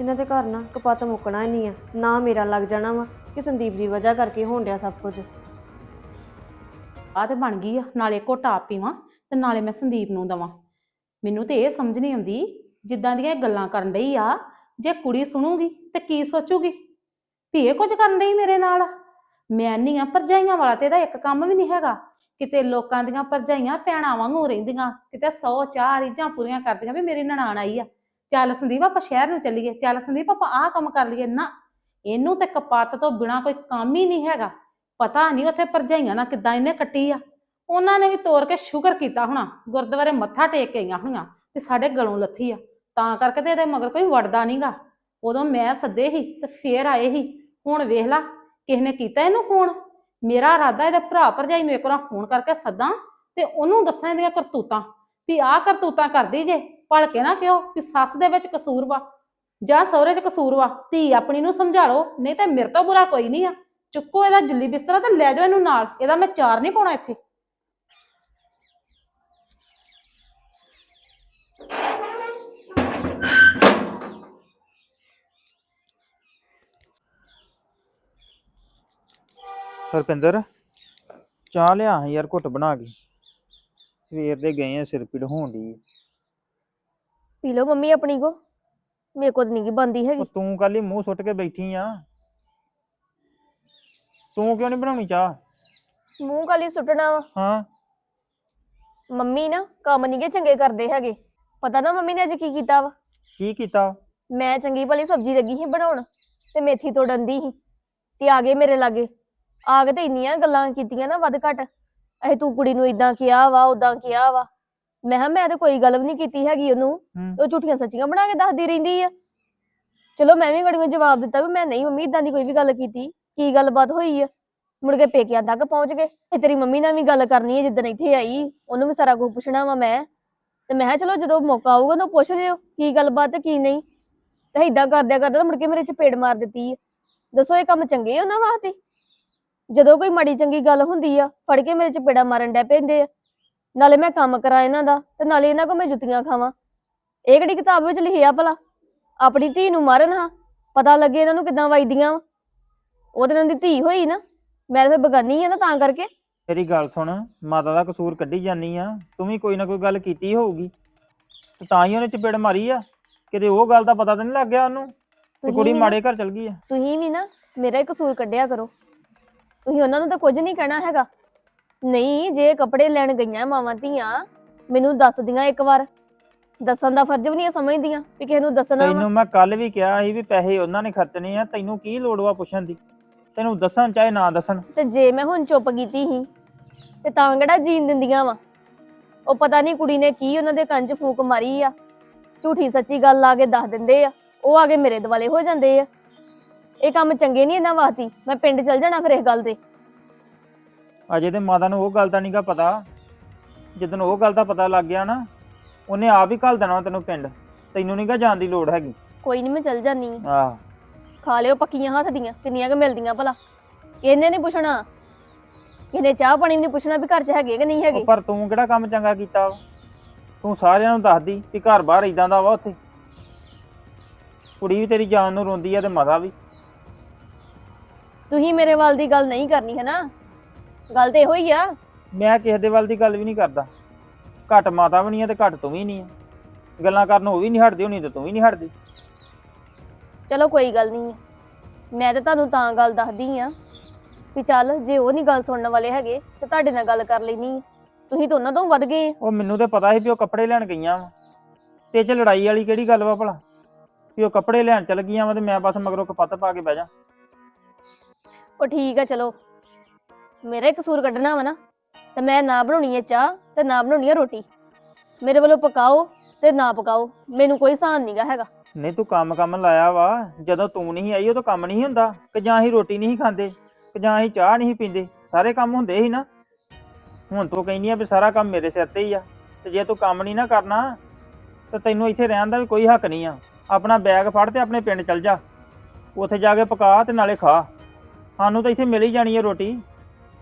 ਇਹਨਾਂ ਦੇ ਘਰ ਨਾ ਕਪੱਤ ਮੁੱਕਣਾ ਹੀ ਨਹੀਂ ਆ। ਨਾ ਮੇਰਾ ਲੱਗ ਜਾਣਾ ਵਾ ਕਿ ਸੰਦੀਪ ਦੀ ਵਜ੍ਹਾ ਕਰਕੇ ਹੋਣ ਡਿਆ ਸਭ ਕੁਝ। ਆ ਤੇ ਬਣ ਗਈ ਆ, ਨਾਲੇ ਘੋਟਾ ਆਪ ਪੀਵਾਂ ਤੇ ਨਾਲੇ ਮੈਂ ਸੰਦੀਪ ਨੂੰ ਦਵਾਂ। ਮੈਨੂੰ ਤੇ ਇਹ ਸਮਝ ਨਹੀਂ ਆਉਂਦੀ ਜਿੱਦਾਂ ਦੀਆਂ ਇਹ ਗੱਲਾਂ ਕਰਨ ਡਈ ਆ, ਜੇ ਕੁੜੀ ਸੁਣੂਗੀ ਤੇ ਕੀ ਸੋਚੂਗੀ? ਵੀ ਇਹ ਕੁਝ ਕਰਨ ਡਈ ਮੇਰੇ ਨਾਲ? ਮੈਂ ਨਹੀਂ ਆ ਭਰਜਾਈਆਂ ਵਾਲਾ ਤੇ ਇਹਦਾ ਇੱਕ ਕੰਮ ਵੀ ਨਹੀਂ ਹੈਗਾ। ਕਿਤੇ ਲੋਕਾਂ ਦੀਆਂ ਭਰਜਾਈਆਂ ਭੈਣਾਂ ਵਾਂਗੂ ਰਹਿੰਦੀਆਂ, ਕਿਤੇ ਸੌ ਚਾਰ ਰੀਝਾਂ ਪੂਰੀਆਂ ਕਰਦੀਆਂ ਵੀ ਮੇਰੀ ਨਨਾਣ ਆਈ ਆ। ਚੱਲ ਸੰਦੀਪ, ਆਪਾਂ ਸ਼ਹਿਰ ਨੂੰ ਚੱਲੀਏ। ਚੱਲ ਸੰਦੀਪ, ਆਪਾਂ ਆਹ ਕੰਮ ਕਰ ਲਈਏ। ਨਾ, ਇਹਨੂੰ ਤੇ ਕਪਾਤ ਤੋਂ ਬਿਨਾ ਕੋਈ ਕੰਮ ਹੀ ਨਹੀਂ ਹੈਗਾ। ਪਤਾ ਨਹੀਂ ਉੱਥੇ ਭਰਜਾਈਆਂ ਨਾਲ ਕਿੱਦਾਂ ਇਹਨੇ ਕੱਟੀ ਆ। ਉਹਨਾਂ ਨੇ ਵੀ ਤੋਰ ਕੇ ਸ਼ੁਕਰ ਕੀਤਾ ਹੋਣਾ, ਗੁਰਦੁਆਰੇ ਮੱਥਾ ਟੇਕ ਕੇ ਆਈਆਂ ਹੋਣੀਆਂ ਤੇ ਸਾਡੇ ਗਲੋਂ ਲੱਥੀ ਆ। ਤਾਂ ਕਰਕੇ ਤੇ ਇਹਦੇ ਮਗਰ ਕੋਈ ਵੜਦਾ ਨਹੀਂਗਾ ਉਦੋਂ ਮੈਂ ਸੱਦੇ ਹੀ ਤੇ ਫੇਰ ਆਏ ਹੀ ਹੁਣ ਵੇਖ ਲਾ, ਕਿਸ ਨੇ ਕੀਤਾ ਇਹਨੂੰ ਫੋਨ? ਮੇਰਾ ਇਰਾਦਾ ਇਹਦੇ ਭਰਾ ਭਰਜਾਈ ਨੂੰ ਇੱਕ ਵਾਰ ਫੋਨ ਕਰਕੇ ਸੱਦਾਂ ਤੇ ਉਹਨੂੰ ਦੱਸਾਂ ਇਹਦੀਆਂ ਕਰਤੂਤਾਂ, ਵੀ ਆਹ ਕਰਤੂਤਾਂ ਕਰਦੀ ਜੇ ਭਲ ਕੇ ਨਾ ਕਿਉ ਵੀ ਸੱਸ ਦੇ ਵਿੱਚ ਕਸੂਰ ਵਾ ਜਾਂ ਸਹੁਰੇ 'ਚ ਕਸੂਰ ਵਾ। ਧੀ ਆਪਣੀ ਨੂੰ ਸਮਝਾ ਲਓ, ਨਹੀਂ ਤੇ ਮੇਰੇ ਤੋਂ ਬੁਰਾ ਕੋਈ ਨਹੀਂ ਆ। ਚੁੱਕੋ ਇਹਦਾ ਜੁੱਲੀ ਬਿਸਤਰਾ ਤੇ ਲੈ ਜਾਓ ਇਹਨੂੰ ਨਾਲ। ਇਹਦਾ ਮੈਂ ਚਾਰ ਨਹੀਂ ਪਾਉਣਾ ਇੱਥੇ। ਹਰਪਿੰਦਰ ਚਾਹ ਲਿਆ ਹਾਂ ਯਾਰ ਘੁੱਟ ਬਣਾ ਕੇ। ਸਵੇਰ ਦੇ ਗਏ ਆ ਸਿਰ ਪੀੜ ਹੋਣ ਦੀ ਪੀ ਲਓ ਮੰਮੀ ਆਪਣੀ ਕੋ। ਮੇਰੇ ਕੋਲ ਨਹੀਂ ਗੀ ਬੰਦੀ ਹੈਗੀ। ਤੂੰ ਕੱਲ ਹੀ ਮੂੰਹ ਸੁੱਟ ਕੇ ਬੈਠੀ ਆ। ਤੂੰ ਕਿਉਂ ਨਹੀਂ ਬਣਾਉਣੀ ਚਾਹ? ਮੂੰਹ ਕਾਲੀ ਸੁੱਟਣਾ ਵਾ। ਹਾਂ। ਮੰਮੀ ਨਾ ਕੰਮ ਨਹੀਂ ਗੇ ਚੰਗੇ ਕਰਦੇ ਹੈਗੇ। ਪਤਾ ਨਾ ਮੰਮੀ ਨੇ ਅੱਜ ਕੀ ਕੀਤਾ ਵਾ? ਕੀ ਕੀਤਾ? ਮੈਂ ਚੰਗੀ ਭਲੀ ਸਬਜ਼ੀ ਲੱਗੀ ਸੀ ਬਣਾਉਣ ਤੇ ਮੇਥੀ ਤੋੜਨ ਦੀ ਸੀ ਤੇ ਆ ਗਏ ਮੇਰੇ ਲਾਗੇ। ਆ ਕੇ ਤੇ ਇੰਨੀਆਂ ਗੱਲਾਂ ਕੀਤੀਆਂ ਨਾ ਵੱਧ ਘੱਟ। ਅਹੇ ਤੂੰ ਕੁੜੀ ਨੂੰ ਇਦਾਂ ਕਿਹਾ ਵਾ ਉਦਾਂ ਕਿਹਾ ਵਾ। ਮੈਂ ਕਿਹਾ ਮੈਂ ਤੇ ਕੋਈ ਗੱਲ ਵੀ ਨਹੀਂ ਕੀਤੀ ਹੈਗੀ ਉਹਨੂੰ। ਹੂੰ। ਉਹ ਝੂਠੀਆਂ ਸੱਚੀਆਂ ਬਣਾ ਕੇ ਦੱਸਦੀ ਰਹਿੰਦੀ ਆ। ਚਲੋ ਮੈਂ ਵੀ ਗੜੀਆਂ ਜਵਾਬ ਦਿੱਤਾ ਵੀ ਮੈਂ ਨਹੀਂ ਮੰਮੀ ਇਦਾਂ ਦੀ ਕੋਈ ਵੀ ਗੱਲ ਕੀਤੀ। ਕੀ ਗੱਲਬਾਤ ਹੋਈ ਆ? ਮੁੜ ਕੇ ਪੇਕਿਆਂ ਤੱਕ ਪਹੁੰਚ ਗਏ ਤੇ ਤੇਰੀ ਮੰਮੀ ਨਾਲ ਵੀ ਗੱਲ ਕਰਨੀ ਹੈ ਜਿੱਦਣ ਇੱਥੇ ਆਈ, ਉਹਨੂੰ ਵੀ ਸਾਰਾ ਕੁਝ ਪੁੱਛਣਾ ਵਾ ਮੈਂ। ਤੇ ਮੈਂ ਕਿਹਾ ਚਲੋ ਜਦੋਂ ਮੌਕਾ ਆਊਗਾ ਤਾਂ ਪੁੱਛ ਲਿਓ ਕੀ ਗੱਲਬਾਤ ਤੇ ਕੀ ਨਹੀਂ। ਤੇ ਇਦਾਂ ਕਰਦਿਆ ਕਰਦਾ ਮੁੜ ਕੇ ਮੇਰੇ ਚਪੇੜ ਮਾਰ ਦਿੱਤੀ ਆ। ਦੱਸੋ ਇਹ ਕੰਮ ਚੰਗੇ ਆ ਉਹਨਾਂ ਵਾਸਤੇ? ਜਦੋਂ ਕੋਈ ਮਾੜੀ ਚੰਗੀ ਗੱਲ ਹੁੰਦੀ ਆ, ਫੜ ਕੇ ਮੇਰੇ ਚਪੇੜਾ ਮਾਰਨ ਡੈ ਪੈਂਦੇ ਆ। ਨਾਲੇ ਮੈਂ ਕੰਮ ਕਰਾਂ ਇਹਨਾਂ ਦਾ ਤੇ ਨਾਲੇ ਇਹਨਾਂ ਕੋ ਮੈਂ ਜੁੱਤੀਆਂ ਖਾਵਾਂ। ਇਹ ਕਿਹੜੀ ਕਿਤਾਬ ਵਿੱਚ ਲਿਖਿਆ ਭਲਾ? ਆਪਣੀ ਧੀ ਨੂੰ ਮਾਰਨ ਹਾਂ। ਪਤਾ ਲੱਗੇ ਇਹਨਾਂ ਨੂੰ ਕਿਦਾਂ ਵਜਦੀਆਂ ਵਾ। ਉਹਦੇ ਨਾਲ ਦੀ ਧੀ ਹੋਈ ਨਾ ਮੈਂ ਤਾਂ ਫਿਰ ਬਗਾਨੀ ਆ ਨਾ ਤਾਂ ਕਰਕੇ। ਤੇਰੀ ਗੱਲ ਸੁਣ ਮਾਤਾ ਦਾ ਕਸੂਰ ਕੱਢੀ ਜਾਨੀ ਆ ਤੂੰ ਵੀ ਕੋਈ ਨਾ ਕੋਈ ਗੱਲ ਕੀਤੀ ਹੋਊਗੀ। ਤੇ ਤਾਂ ਹੀ ਉਹਨੇ ਚਪੇੜ ਮਾਰੀ ਆ ਕਿਤੇ ਉਹ ਗੱਲ ਦਾ ਪਤਾ ਤਾਂ ਨਹੀਂ ਲੱਗ ਗਿਆ ਉਹਨੂੰ ਤੇ ਤੁਸੀਂ ਕੁੜੀ ਵੀ ਨਾ- ਮਾੜੇ ਘਰ ਚਲ ਗਈ ਆ। ਤੁਸੀਂ ਵੀ ਨਾ ਮੇਰਾ ਹੀ ਕਸੂਰ ਕੱਢਿਆ ਕਰੋ। ਤੁਸੀਂ ਉਹਨਾਂ ਨੂੰ ਤਾਂ ਕੁਝ ਨਹੀਂ ਕਹਿਣਾ ਹੈਗਾ। ਨਹੀਂ ਜੇ ਕੱਪੜੇ ਲੈਣ ਗਈਆਂ ਮਾਵਾਂ ਧੀਆਂ ਮੈਨੂੰ ਦੱਸਦੀਆਂ ਇੱਕ ਵਾਰ। ਦੱਸਣ ਦਾ ਫਰਜ਼ ਵੀ ਨਹੀਂ ਸਮਝਦੀਆਂ ਵੀ ਕਿਸੇ ਨੂੰ ਦੱਸਣਾ ਵਾ। ਤੈਨੂੰ ਮੈਂ ਕੱਲ ਵੀ ਕਿਹਾ ਸੀ ਵੀ ਪੈਸੇ ਉਹਨਾਂ ਨੇ ਖਰਚਣੇ ਆ ਤੈਨੂੰ ਕੀ ਲੋੜ ਵਾ ਪੁੱਛਣ ਦੀ? ਤੈਨੂੰ ਦੱਸਣ ਚਾਹੇ ਨਾ ਦੱਸਣ। ਤੇ ਜੇ ਮੈਂ ਹੁਣ ਚੁੱਪ ਕੀਤੀ ਸੀ ਤੇ ਤਾਂ ਕਿਹੜਾ ਜੀਣ ਦਿੰਦੀਆਂ ਵਾ? ਉਹ ਪਤਾ ਨਹੀਂ ਕੁੜੀ ਨੇ ਕੀ ਉਹਨਾਂ ਦੇ ਕੰਨ 'ਚ ਫੂਕ ਮਾਰੀ ਆ। ਝੂਠੀ ਸੱਚੀ ਗੱਲ ਆ ਕੇ ਦੱਸ ਦਿੰਦੇ ਆ। ਉਹ ਆ ਕੇ ਮੇਰੇ ਦੁਆਲੇ ਹੋ ਜਾਂਦੇ ਆ। ਇਹ ਕੰਮ ਚੰਗੇ ਨਹੀਂ ਇਹਨਾਂ ਵਾਸਤੇ। ਮੈਂ ਪਿੰਡ ਚਲ ਜਾਣਾ ਫਿਰ ਇਸ ਗੱਲ ਤੇ। ਅਜੇ ਤੇ ਮਾਤਾ ਨੂੰ ਉਹ ਗੱਲ ਦਾ ਨਹੀਂਗਾ ਪਤਾ। ਜਦੋਂ ਉਹ ਗੱਲ ਦਾ ਪਤਾ ਲੱਗ ਗਿਆ ਨਾ ਉਹਨੇ ਆਪ ਹੀ ਘੱਲ ਦੇਣਾ ਤੈਨੂੰ ਪਿੰਡ। ਤੈਨੂੰ ਨਹੀਂਗਾ ਜਾਣ ਦੀ ਲੋੜ ਹੈਗੀ। ਕੋਈ ਨਹੀਂ ਮੈਂ ਚਲ ਜਾਨੀ ਆਂ। ਆਹ। ਖਾ ਲਿਓ ਪੱਕੀਆਂ ਹੱਥ ਦੀਆਂ ਕਿੰਨੀਆਂ ਕੁ ਮਿਲਦੀਆਂ ਭਲਾ। ਇਹਨੇ ਨਹੀਂ ਪੁੱਛਣਾ। ਇਹਨੇ ਚਾਹ ਪਾਣੀ ਵੀ ਨਹੀਂ ਪੁੱਛਣਾ ਵੀ ਘਰ 'ਚ ਹੈਗੇ ਕਿ ਨਹੀਂ ਹੈਗੇ। ਪਰ ਤੂੰ ਕਿਹੜਾ ਕੰਮ ਚੰਗਾ ਕੀਤਾ ਵਾ? ਤੂੰ ਸਾਰਿਆਂ ਨੂੰ ਦੱਸਦੀ ਵੀ ਘਰ ਬਾਹਰ ਇਦਾਂ ਦਾ ਵਾ ਉੱਥੇ। ਕੁੜੀ ਵੀ ਤੇਰੀ ਜਾਨ ਨੂੰ ਰੋਂਦੀ ਆ ਤੇ ਮਾਤਾ ਵੀ। ਤੁਸੀਂ ਮੇਰੇ ਵੱਲ ਦੀ ਗੱਲ ਨਹੀਂ ਕਰਨੀ ਹੈ ਨਾ। ਗੱਲ ਤੇ ਇਹੋ ਹੀ ਆ। ਮੈਂ ਕਿਸੇ ਦੇ ਵੱਲ ਦੀ ਗੱਲ ਵੀ ਨਹੀਂ ਕਰਦਾ। ਘੱਟ ਮਾਤਾ ਵੀ ਨਹੀਂ ਆ ਤੇ ਘੱਟ ਤੂੰ ਵੀ ਨਹੀਂ ਆ। ਗੱਲਾਂ ਕਰਨ ਉਹ ਵੀ ਨਹੀਂ ਹਟਦੀ ਹੋਣੀ ਤੇ ਤੂੰ ਵੀ ਨਹੀਂ ਹਟਦੀ। ਚਲੋ ਕੋਈ ਗੱਲ ਨਹੀਂ। ਮੈਂ ਤੇ ਤੁਹਾਨੂੰ ਤਾਂ ਗੱਲ ਦੱਸਦੀ ਆ ਵੀ ਚੱਲ ਜੇ ਉਹ ਨਹੀਂ ਗੱਲ ਸੁਣਨ ਵਾਲੇ ਹੈਗੇ ਤੇ ਤੁਹਾਡੇ ਨਾਲ ਗੱਲ ਕਰ ਲੈਣੀ ਤੁਸੀਂ ਤਾਂ ਉਹਨਾਂ ਤੋਂ ਵੱਧ ਗਏ। ਆ। ਉਹ ਮੈਨੂੰ ਤੇ ਪਤਾ ਸੀ ਵੀ ਉਹ ਕੱਪੜੇ ਲੈਣ ਗਈਆਂ ਵਾ। ਤੇ ਇਹ ਚ ਲੜਾਈ ਵਾਲੀ ਕਿਹੜੀ ਗੱਲ ਵਾ ਭਲਾ? ਵੀ ਉਹ ਕੱਪੜੇ ਲੈਣ ਚਲ ਗਈਆਂ ਵਾ ਤੇ ਮੈਂ ਬਸ ਮਗਰੋਂ ਕਪੱਤ ਪਾ ਕੇ ਬਹਿ ਜਾ। ਉਹ ਠੀਕ ਆ ਚਲੋ। ਮੇਰਾ ਹੀ ਕਸੂਰ ਕੱਢਣਾ ਵਾ ਨਾ। ਤੇ ਮੈਂ ਨਾ ਬਣਾਉਣੀ ਹੈ ਚਾਹ ਤੇ ਨਾ ਬਣਾਉਣੀ ਹੈ ਰੋਟੀ। ਮੇਰੇ ਵੱਲੋਂ ਪਕਾਓ ਤੇ ਨਾ ਪਕਾਓ। ਮੈਨੂੰ ਕੋਈ ਸਾਨ ਨਹੀਂਗਾ ਹੈਗਾ। ਨਹੀਂ ਤੂੰ ਕੰਮ ਕੰਮ ਲਾਇਆ ਵਾ, ਜਦੋਂ ਤੂੰ ਨਹੀਂ ਆਈ ਉਦੋਂ ਕੰਮ ਨਹੀਂ ਹੁੰਦਾ, ਕਿ ਜਾਂ ਅਸੀਂ ਰੋਟੀ ਨਹੀਂ ਖਾਂਦੇ, ਕਿ ਜਾਂ ਅਸੀਂ ਚਾਹ ਨਹੀਂ ਪੀਂਦੇ, ਸਾਰੇ ਕੰਮ ਹੁੰਦੇ ਸੀ ਨਾ। ਹੁਣ ਤੂੰ ਕਹਿੰਦੀ ਆ ਵੀ ਸਾਰਾ ਕੰਮ ਮੇਰੇ ਸਿਰ ਤੇ ਹੀ ਆ, ਤੇ ਜੇ ਤੂੰ ਕੰਮ ਨਹੀਂ ਨਾ ਕਰਨਾ, ਤਾਂ ਤੈਨੂੰ ਇੱਥੇ ਰਹਿਣ ਦਾ ਵੀ ਕੋਈ ਹੱਕ ਨਹੀਂ ਆ। ਆਪਣਾ ਬੈਗ ਫੜ ਤੇ ਆਪਣੇ ਪਿੰਡ ਚਲ ਜਾ, ਉੱਥੇ ਜਾ ਕੇ ਪਕਾ ਤੇ ਨਾਲੇ ਖਾ। ਸਾਨੂੰ ਤਾਂ ਇੱਥੇ ਮਿਲ ਹੀ ਜਾਣੀ ਹੈ ਰੋਟੀ।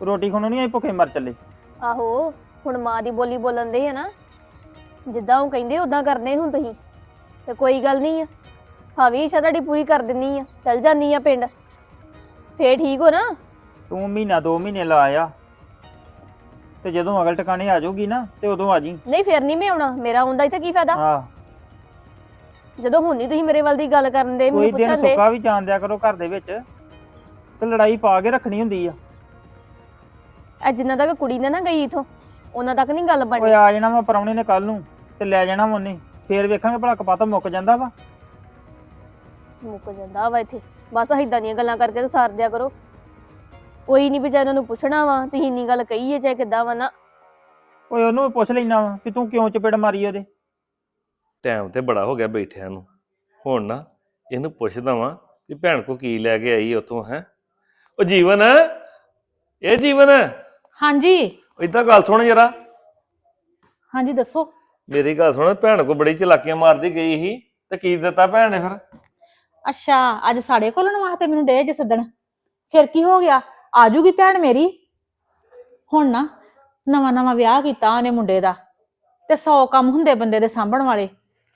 ਰੋਟੀ ਖਾਣੋਂ ਨਹੀਂ ਅਸੀਂ ਭੁੱਖੇ ਮਰ ਚੱਲੇ। ਆਹੋ, ਹੁਣ ਮਾਂ ਦੀ ਬੋਲੀ ਬੋਲਣ ਦੇ ਹੈ ਨਾ। ਜਿੱਦਾਂ ਉਹ ਕਹਿੰਦੇ ਉਦਾਂ ਕਰਦੇ ਹੁਣ ਤੁਸੀਂ। ਤੇ ਕੋਈ ਗੱਲ ਨਹੀਂ ਆ। ਹਾਵੀ ਇੱਛਾ ਤੁਹਾਡੀ ਪੂਰੀ ਕਰ ਦਿੰਨੀ ਆ ਚੱਲ ਜਾਨੀ ਆ ਪਿੰਡ। ਫੇਰ ਠੀਕ ਹੋ ਨਾ? ਤੂੰ ਮਹੀਨਾ ਦੋ ਮਹੀਨੇ ਲਾ ਆ। ਤੇ ਜਦੋਂ ਅਗਲ ਟਿਕਾਣੇ ਆ ਜਾਊਗੀ ਨਾ ਤੇ ਉਦੋਂ ਆ ਜੀ। ਨਹੀਂ ਫੇਰ ਨਹੀਂ ਮੈਂ ਆਉਣਾ। ਮੇਰਾ ਆਉਂਦਾ ਇੱਥੇ ਕੀ ਫਾਇਦਾ? ਆਹ ਜਦੋਂ ਹੁਣ ਨਹੀਂ ਤੁਸੀਂ ਮੇਰੇ ਵੱਲ ਦੀ ਗੱਲ ਕਰਨ ਦੇ ਕੋਈ ਮੈਨੂੰ ਦਿਨ ਪੁੱਛਣ ਦੇ। ਸੁੱਕਾ ਵੀ ਜਾਣ ਦਿਆ ਕਰੋ ਘਰ ਦੇ ਵਿੱਚ। ਤੇ ਲੜਾਈ ਪਾ ਕੇ ਰੱਖਣੀ ਹੁੰਦੀ ਆ। ਇਹ ਜਿੰਨਾ ਤੱਕ ਕੁੜੀ ਨੇ ਨਾ ਗਈ ਇਥੋਂ ਉਹਨਾਂ ਤੱਕ ਨਹੀਂ ਗੱਲ ਓਏ ਬਣੀ ਆ ਜਾਣਾ ਵਾ ਪਰੌਣੇ ਨੇ ਕੱਲ ਨੂੰ ਤੇ ਲੈ ਜਾਣਾ ਵਾ ਉਹਨੇ। ਫੇਰ ਵੇਖਾਂਗੇ ਭਲਾ ਕਪਾਤਾ ਮੁੱਕ ਜਾਂਦਾ ਵਾ। ਮੁੱਕ ਜਾਂਦਾ ਵਾ ਇੱਥੇ। ਬਸ ਇਦਾਂ ਦੀਆਂ ਗੱਲਾਂ ਕਰਕੇ ਤੇ ਸਾਰ ਦਿਆ ਕਰੋ। ਕੋਈ ਨਹੀਂ ਵਿਚਾਰਿਆਂ ਨੂੰ ਪੁੱਛਣਾ ਵਾ ਤੁਸੀਂ ਇੰਨੀ ਗੱਲ ਕਹੀਏ ਚਾਹੇ ਕਿੱਦਾਂ ਵਾ ਨਾ। ਓਏ ਉਹਨੂੰ ਵੀ ਪੁੱਛ ਲੈਣਾ ਵਾ ਕਿ ਤੂੰ ਕਿਉਂ ਚਪੇੜ ਮਾਰੀ ਉਹਦੇ। ਟਾਈਮ ਤੇ ਬੜਾ ਹੋ ਗਿਆ ਬੈਠਿਆਂ ਨੂੰ। ਹੁਣ ਨਾ ਇਹਨੂੰ ਪੁੱਛਦਾ ਵਾਂ ਕਿ ਭੈਣ ਕੋ ਕੀ ਲੈ ਕੇ ਆਈ ਉਤੋਂ ਹੈ? ਉਹ ਜੀਵਨ ਇਹ ਜੀਵਨ। ਹਾਂਜੀ। ਇਦਾਂ ਗੱਲ ਸੁਣ ਜਰਾ। ਹਾਂਜੀ ਦੱਸੋ। ਮੇਰੀ ਗੱਲ ਸੁਣ ਭੈਣ ਕੋ ਬੜੀ ਚਲਾਕੀਆਂ ਮਾਰਦੀ ਗਈ ਸੀ ਤੇ ਕੀ ਦਿੱਤਾ ਭੈਣ ਨੇ ਫਿਰ? ਅੱਛਾ ਅੱਜ ਸਾਡੇ ਕੋਲਣ ਵਾਸਤੇ ਮੈਨੂੰ ਡੇ ਜੇ ਸੱਦਣ। ਫਿਰ ਕੀ ਹੋ ਗਿਆ? ਆਜੂਗੀ ਭੈਣ ਮੇਰੀ? ਹੁਣ ਨਾ ਨਵਾਂ ਨਵਾਂ ਵਿਆਹ ਕੀਤਾ ਉਹਨੇ ਮੁੰਡੇ ਦਾ ਤੇ 100 ਕੰਮ ਹੁੰਦੇ ਬੰਦੇ ਦੇ ਸਾਂਭਣ ਵਾਲੇ